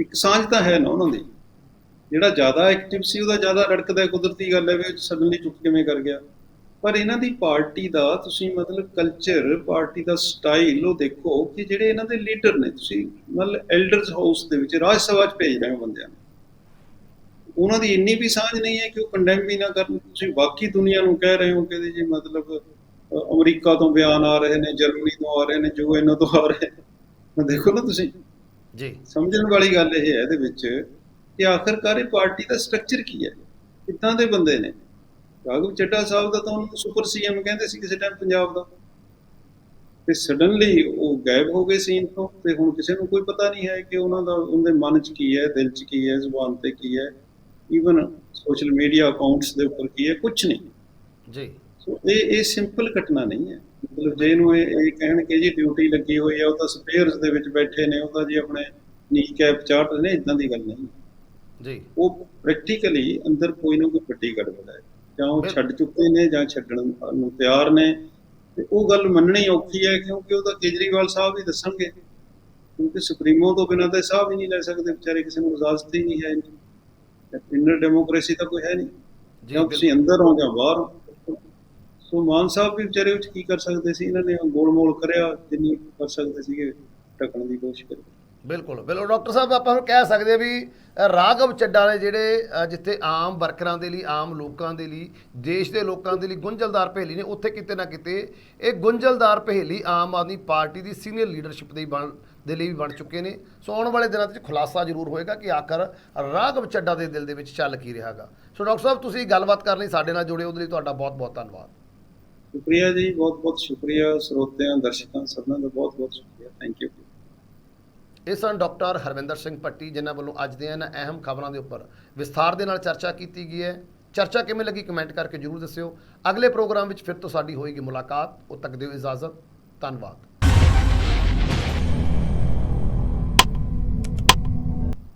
ਇੱਕ ਸਾਂਝ ਤਾਂ ਹੈ ਨਾ ਉਹਨਾਂ ਦੀ। ਜਿਹੜਾ ਜ਼ਿਆਦਾ ਐਕਟਿਵ ਸੀ, ਉਹਦਾ ਜ਼ਿਆਦਾ ਰੜਕਦਾ ਕੁਦਰਤੀ ਗੱਲ ਹੈ ਵੀ ਸਡਨਲੀ ਚੁੱਪ ਕਿਵੇਂ ਕਰ ਗਿਆ। ਪਰ ਇਹਨਾਂ ਦੀ ਪਾਰਟੀ ਦਾ ਤੁਸੀਂ ਮਤਲਬ ਕਲਚਰ ਪਾਰਟੀ ਦਾ ਸਟਾਈਲ ਉਹ ਦੇਖੋ ਕਿ ਜਿਹੜੇ ਇਹਨਾਂ ਦੇ ਲੀਡਰ ਨੇ, ਤੁਸੀਂ ਮਤਲਬ ਐਲਡਰਸ ਹਾਊਸ ਦੇ ਵਿੱਚ, ਰਾਜ ਸਭਾ 'ਚ ਭੇਜ ਰਹੇ ਹੋ ਬੰਦਿਆਂ ਨੂੰ। ਉਹਨਾਂ ਦੀ ਇੰਨੀ ਵੀ ਸਾਂਝ ਨਹੀਂ ਹੈ ਕਿ ਉਹ ਕੰਡੈਮ ਵੀ ਨਾ ਕਰਨ। ਤੁਸੀਂ ਬਾਕੀ ਦੁਨੀਆ ਨੂੰ ਕਹਿ ਰਹੇ ਹੋ ਕਿ ਜੀ ਮਤਲਬ ਅਮਰੀਕਾ ਤੋਂ ਬਿਆਨ ਆ ਰਹੇ ਨੇ ਜਰਮਨੀ ਤੋਂ ਆ ਰਹੇ ਨੇ ਜੋ ਇਹਨਾਂ ਤੋਂ ਆ ਰਹੇ ਨੇ। ਦੇਖੋ ਨਾ ਤੁਸੀਂ। ਜੀ। ਸਮਝਣ ਵਾਲੀ ਗੱਲ ਇਹ ਹੈ ਇਹਦੇ ਵਿੱਚ ਕਿ ਆਖਰਕਾਰ ਇਹ ਪਾਰਟੀ ਦਾ ਸਟਰਕਚਰ ਕੀ ਹੈ? ਕਿੱਦਾਂ ਦੇ ਬੰਦੇ ਨੇ? ਰਾਘਵ ਚੱਡਾ ਸਾਹਿਬ ਦਾ ਤਾਂ ਉਹਨੂੰ ਸੁਪਰ ਸੀਐਮ ਕਹਿੰਦੇ ਸੀ ਕਿਸੇ ਟਾਈਮ ਪੰਜਾਬ ਦਾ। ਤੇ ਸਡਨਲੀ ਉਹ ਗਾਇਬ ਹੋ ਗਏ ਸੀਨ ਤੋਂ ਤੇ ਹੁਣ ਕਿਸੇ ਨੂੰ ਕੋਈ ਪਤਾ ਨਹੀਂ ਹੈ ਕਿ ਉਹਨਾਂ ਦਾ ਉਹਦੇ ਮਨ 'ਚ ਕੀ ਹੈ ਦਿਲ 'ਚ ਕੀ ਹੈ ਜ਼ੁਬਾਨ ਤੇ ਕੀ ਹੈ। ਈਵਨ ਸੋਸ਼ਲ ਮੀਡੀਆ ਅਕਾਊਂਟਸ ਦੇ ਉੱਪਰ ਕੀ ਹੈ ਕੁਝ ਨਹੀਂ। ਜੀ। ਇਹ ਇਹ ਸਿੰਪਲ ਘਟਨਾ ਨਹੀਂ ਹੈ। ਮਤਲਬ ਜੇ ਇਹਨੂੰ ਇਹ ਇਹ ਕਹਿਣ ਕਿ ਜੀ ਡਿਊਟੀ ਲੱਗੀ ਹੋਈ ਹੈ ਉਹ ਤਾਂ ਸਪੇਅਰਸ ਦੇ ਵਿੱਚ ਬੈਠੇ ਨੇ ਉਹ ਤਾਂ ਜੀ ਆਪਣੇ ਨੀ ਕੈਪ ਚਾਰਟ ਨੇ ਇਦਾਂ ਦੀ ਗੱਲ ਨਹੀਂ ਜੀ। ਉਹ ਪ੍ਰੈਕਟੀਕਲੀ ਅੰਦਰ ਕੋਈ ਨਾ ਕੋਈ ਵੱਡੀ ਗੜਬੜ ਹੈ। ਜਾਂ ਉਹ ਛੱਡ ਚੁੱਕੇ ਨੇ ਜਾਂ ਛੱਡਣ ਨੂੰ ਤਿਆਰ ਨੇ। ਤੇ ਉਹ ਗੱਲ ਮੰਨਣੀ ਔਖੀ ਹੈ ਕਿਉਂਕਿ ਉਹ ਤਾਂ ਕੇਜਰੀਵਾਲ ਸਾਹਿਬ ਹੀ ਦੱਸਣਗੇ। ਕਿਉਂਕਿ ਸੁਪਰੀਮੋ ਤੋਂ ਬਿਨਾਂ ਤਾਂ ਇਹ ਸਾਹ ਵੀ ਨਹੀਂ ਲੈ ਸਕਦੇ ਵਿਚਾਰੇ ਕਿਸੇ ਨੂੰ ਇਜਾਜ਼ਤ ਹੀ ਨਹੀਂ ਹੈ। ਇੰਨਰ ਡੈਮੋਕ੍ਰੇਸੀ ਤਾਂ ਕੋਈ ਹੈ ਨਹੀਂ। ਜਾਂ ਤੁਸੀਂ ਅੰਦਰ ਹੋ ਜਾਂ ਬਾਹਰ ਹੋ। ਸੋ ਮਾਨ ਸਾਹਿਬ ਵੀ ਵਿਚਾਰੇ ਵਿੱਚ ਕੀ ਕਰ ਸਕਦੇ ਸੀ? ਇਹਨਾਂ ਨੇ ਗੋਲ-ਮੋਲ ਕਰਿਆ ਜਿੰਨੀ ਕਰ ਸਕਦੇ ਸੀਗੇ ਢਕਣ ਦੀ ਕੋਸ਼ਿਸ਼ ਕਰੀ। ਬਿਲਕੁਲ ਬਿਲਕੁਲ। ਡਾਕਟਰ ਸਾਹਿਬ ਆਪਾਂ ਹੁਣ ਕਹਿ ਸਕਦੇ ਹਾਂ ਵੀ ਅ, ਰਾਘਵ ਚੱਡਾ ਨੇ ਜਿਹੜੇ ਜਿੱਥੇ ਆਮ ਵਰਕਰਾਂ ਦੇ ਲਈ ਆਮ ਲੋਕਾਂ ਦੇ ਲਈ ਦੇਸ਼ ਦੇ ਲੋਕਾਂ ਦੇ ਲਈ ਗੁੰਝਲਦਾਰ ਪਹੇਲੀ ਨੇ ਉੱਥੇ ਕਿਤੇ ਨਾ ਕਿਤੇ ਇਹ ਗੁੰਝਲਦਾਰ ਪਹੇਲੀ ਆਮ ਆਦਮੀ ਪਾਰਟੀ ਦੀ ਸੀਨੀਅਰ ਲੀਡਰਸ਼ਿਪ ਦੇ ਬਣ ਦੇ ਲਈ ਵੀ ਬਣ ਚੁੱਕੇ ਨੇ। ਸੋ ਆਉਣ ਵਾਲੇ ਦਿਨਾਂ ਵਿੱਚ ਖੁਲਾਸਾ ਜ਼ਰੂਰ ਹੋਏਗਾ ਕਿ ਆਖਰ ਰਾਘਵ ਚੱਡਾ ਦੇ ਦਿਲ ਦੇ ਵਿੱਚ ਚੱਲ ਕੀ ਰਿਹਾਗਾ ਸੋ ਡਾਕਟਰ ਸਾਹਿਬ ਤੁਸੀਂ ਗੱਲਬਾਤ ਕਰਨ ਲਈ ਸਾਡੇ ਨਾਲ ਜੁੜੇ ਉਹਦੇ ਲਈ ਤੁਹਾਡਾ ਬਹੁਤ ਬਹੁਤ ਧੰਨਵਾਦ। ਸ਼ੁਕਰੀਆ ਜੀ, ਬਹੁਤ ਬਹੁਤ ਸ਼ੁਕਰੀਆ ਸਰੋਤਿਆਂ, ਦਰਸ਼ਕਾਂ ਸਭਨਾਂ ਦਾ, ਬਹੁਤ ਬਹੁਤ ਸ਼ੁਕਰੀਆ ਥੈਂਕ ਯੂ ਇਹ ਸਨ ਡਾਕਟਰ ਹਰਵਿੰਦਰ ਸਿੰਘ ਪੱਟੀ ਜਿਨ੍ਹਾਂ ਵੱਲੋਂ ਅੱਜ ਦੀਆਂ ਇਹਨਾਂ ਅਹਿਮ ਖਬਰਾਂ ਦੇ ਉੱਪਰ ਵਿਸਥਾਰ ਦੇ ਨਾਲ ਚਰਚਾ ਕੀਤੀ ਗਈ ਹੈ। ਚਰਚਾ ਕਿਵੇਂ ਲੱਗੀ ਕਮੈਂਟ ਕਰਕੇ ਜਰੂਰ ਦੱਸਿਓ। ਅਗਲੇ ਪ੍ਰੋਗਰਾਮ ਵਿੱਚ ਫਿਰ ਤੋਂ ਸਾਡੀ ਹੋਏਗੀ ਮੁਲਾਕਾਤ। ਉਹ ਤੱਕ ਦਿਓ ਇਜਾਜ਼ਤ। ਧੰਨਵਾਦ।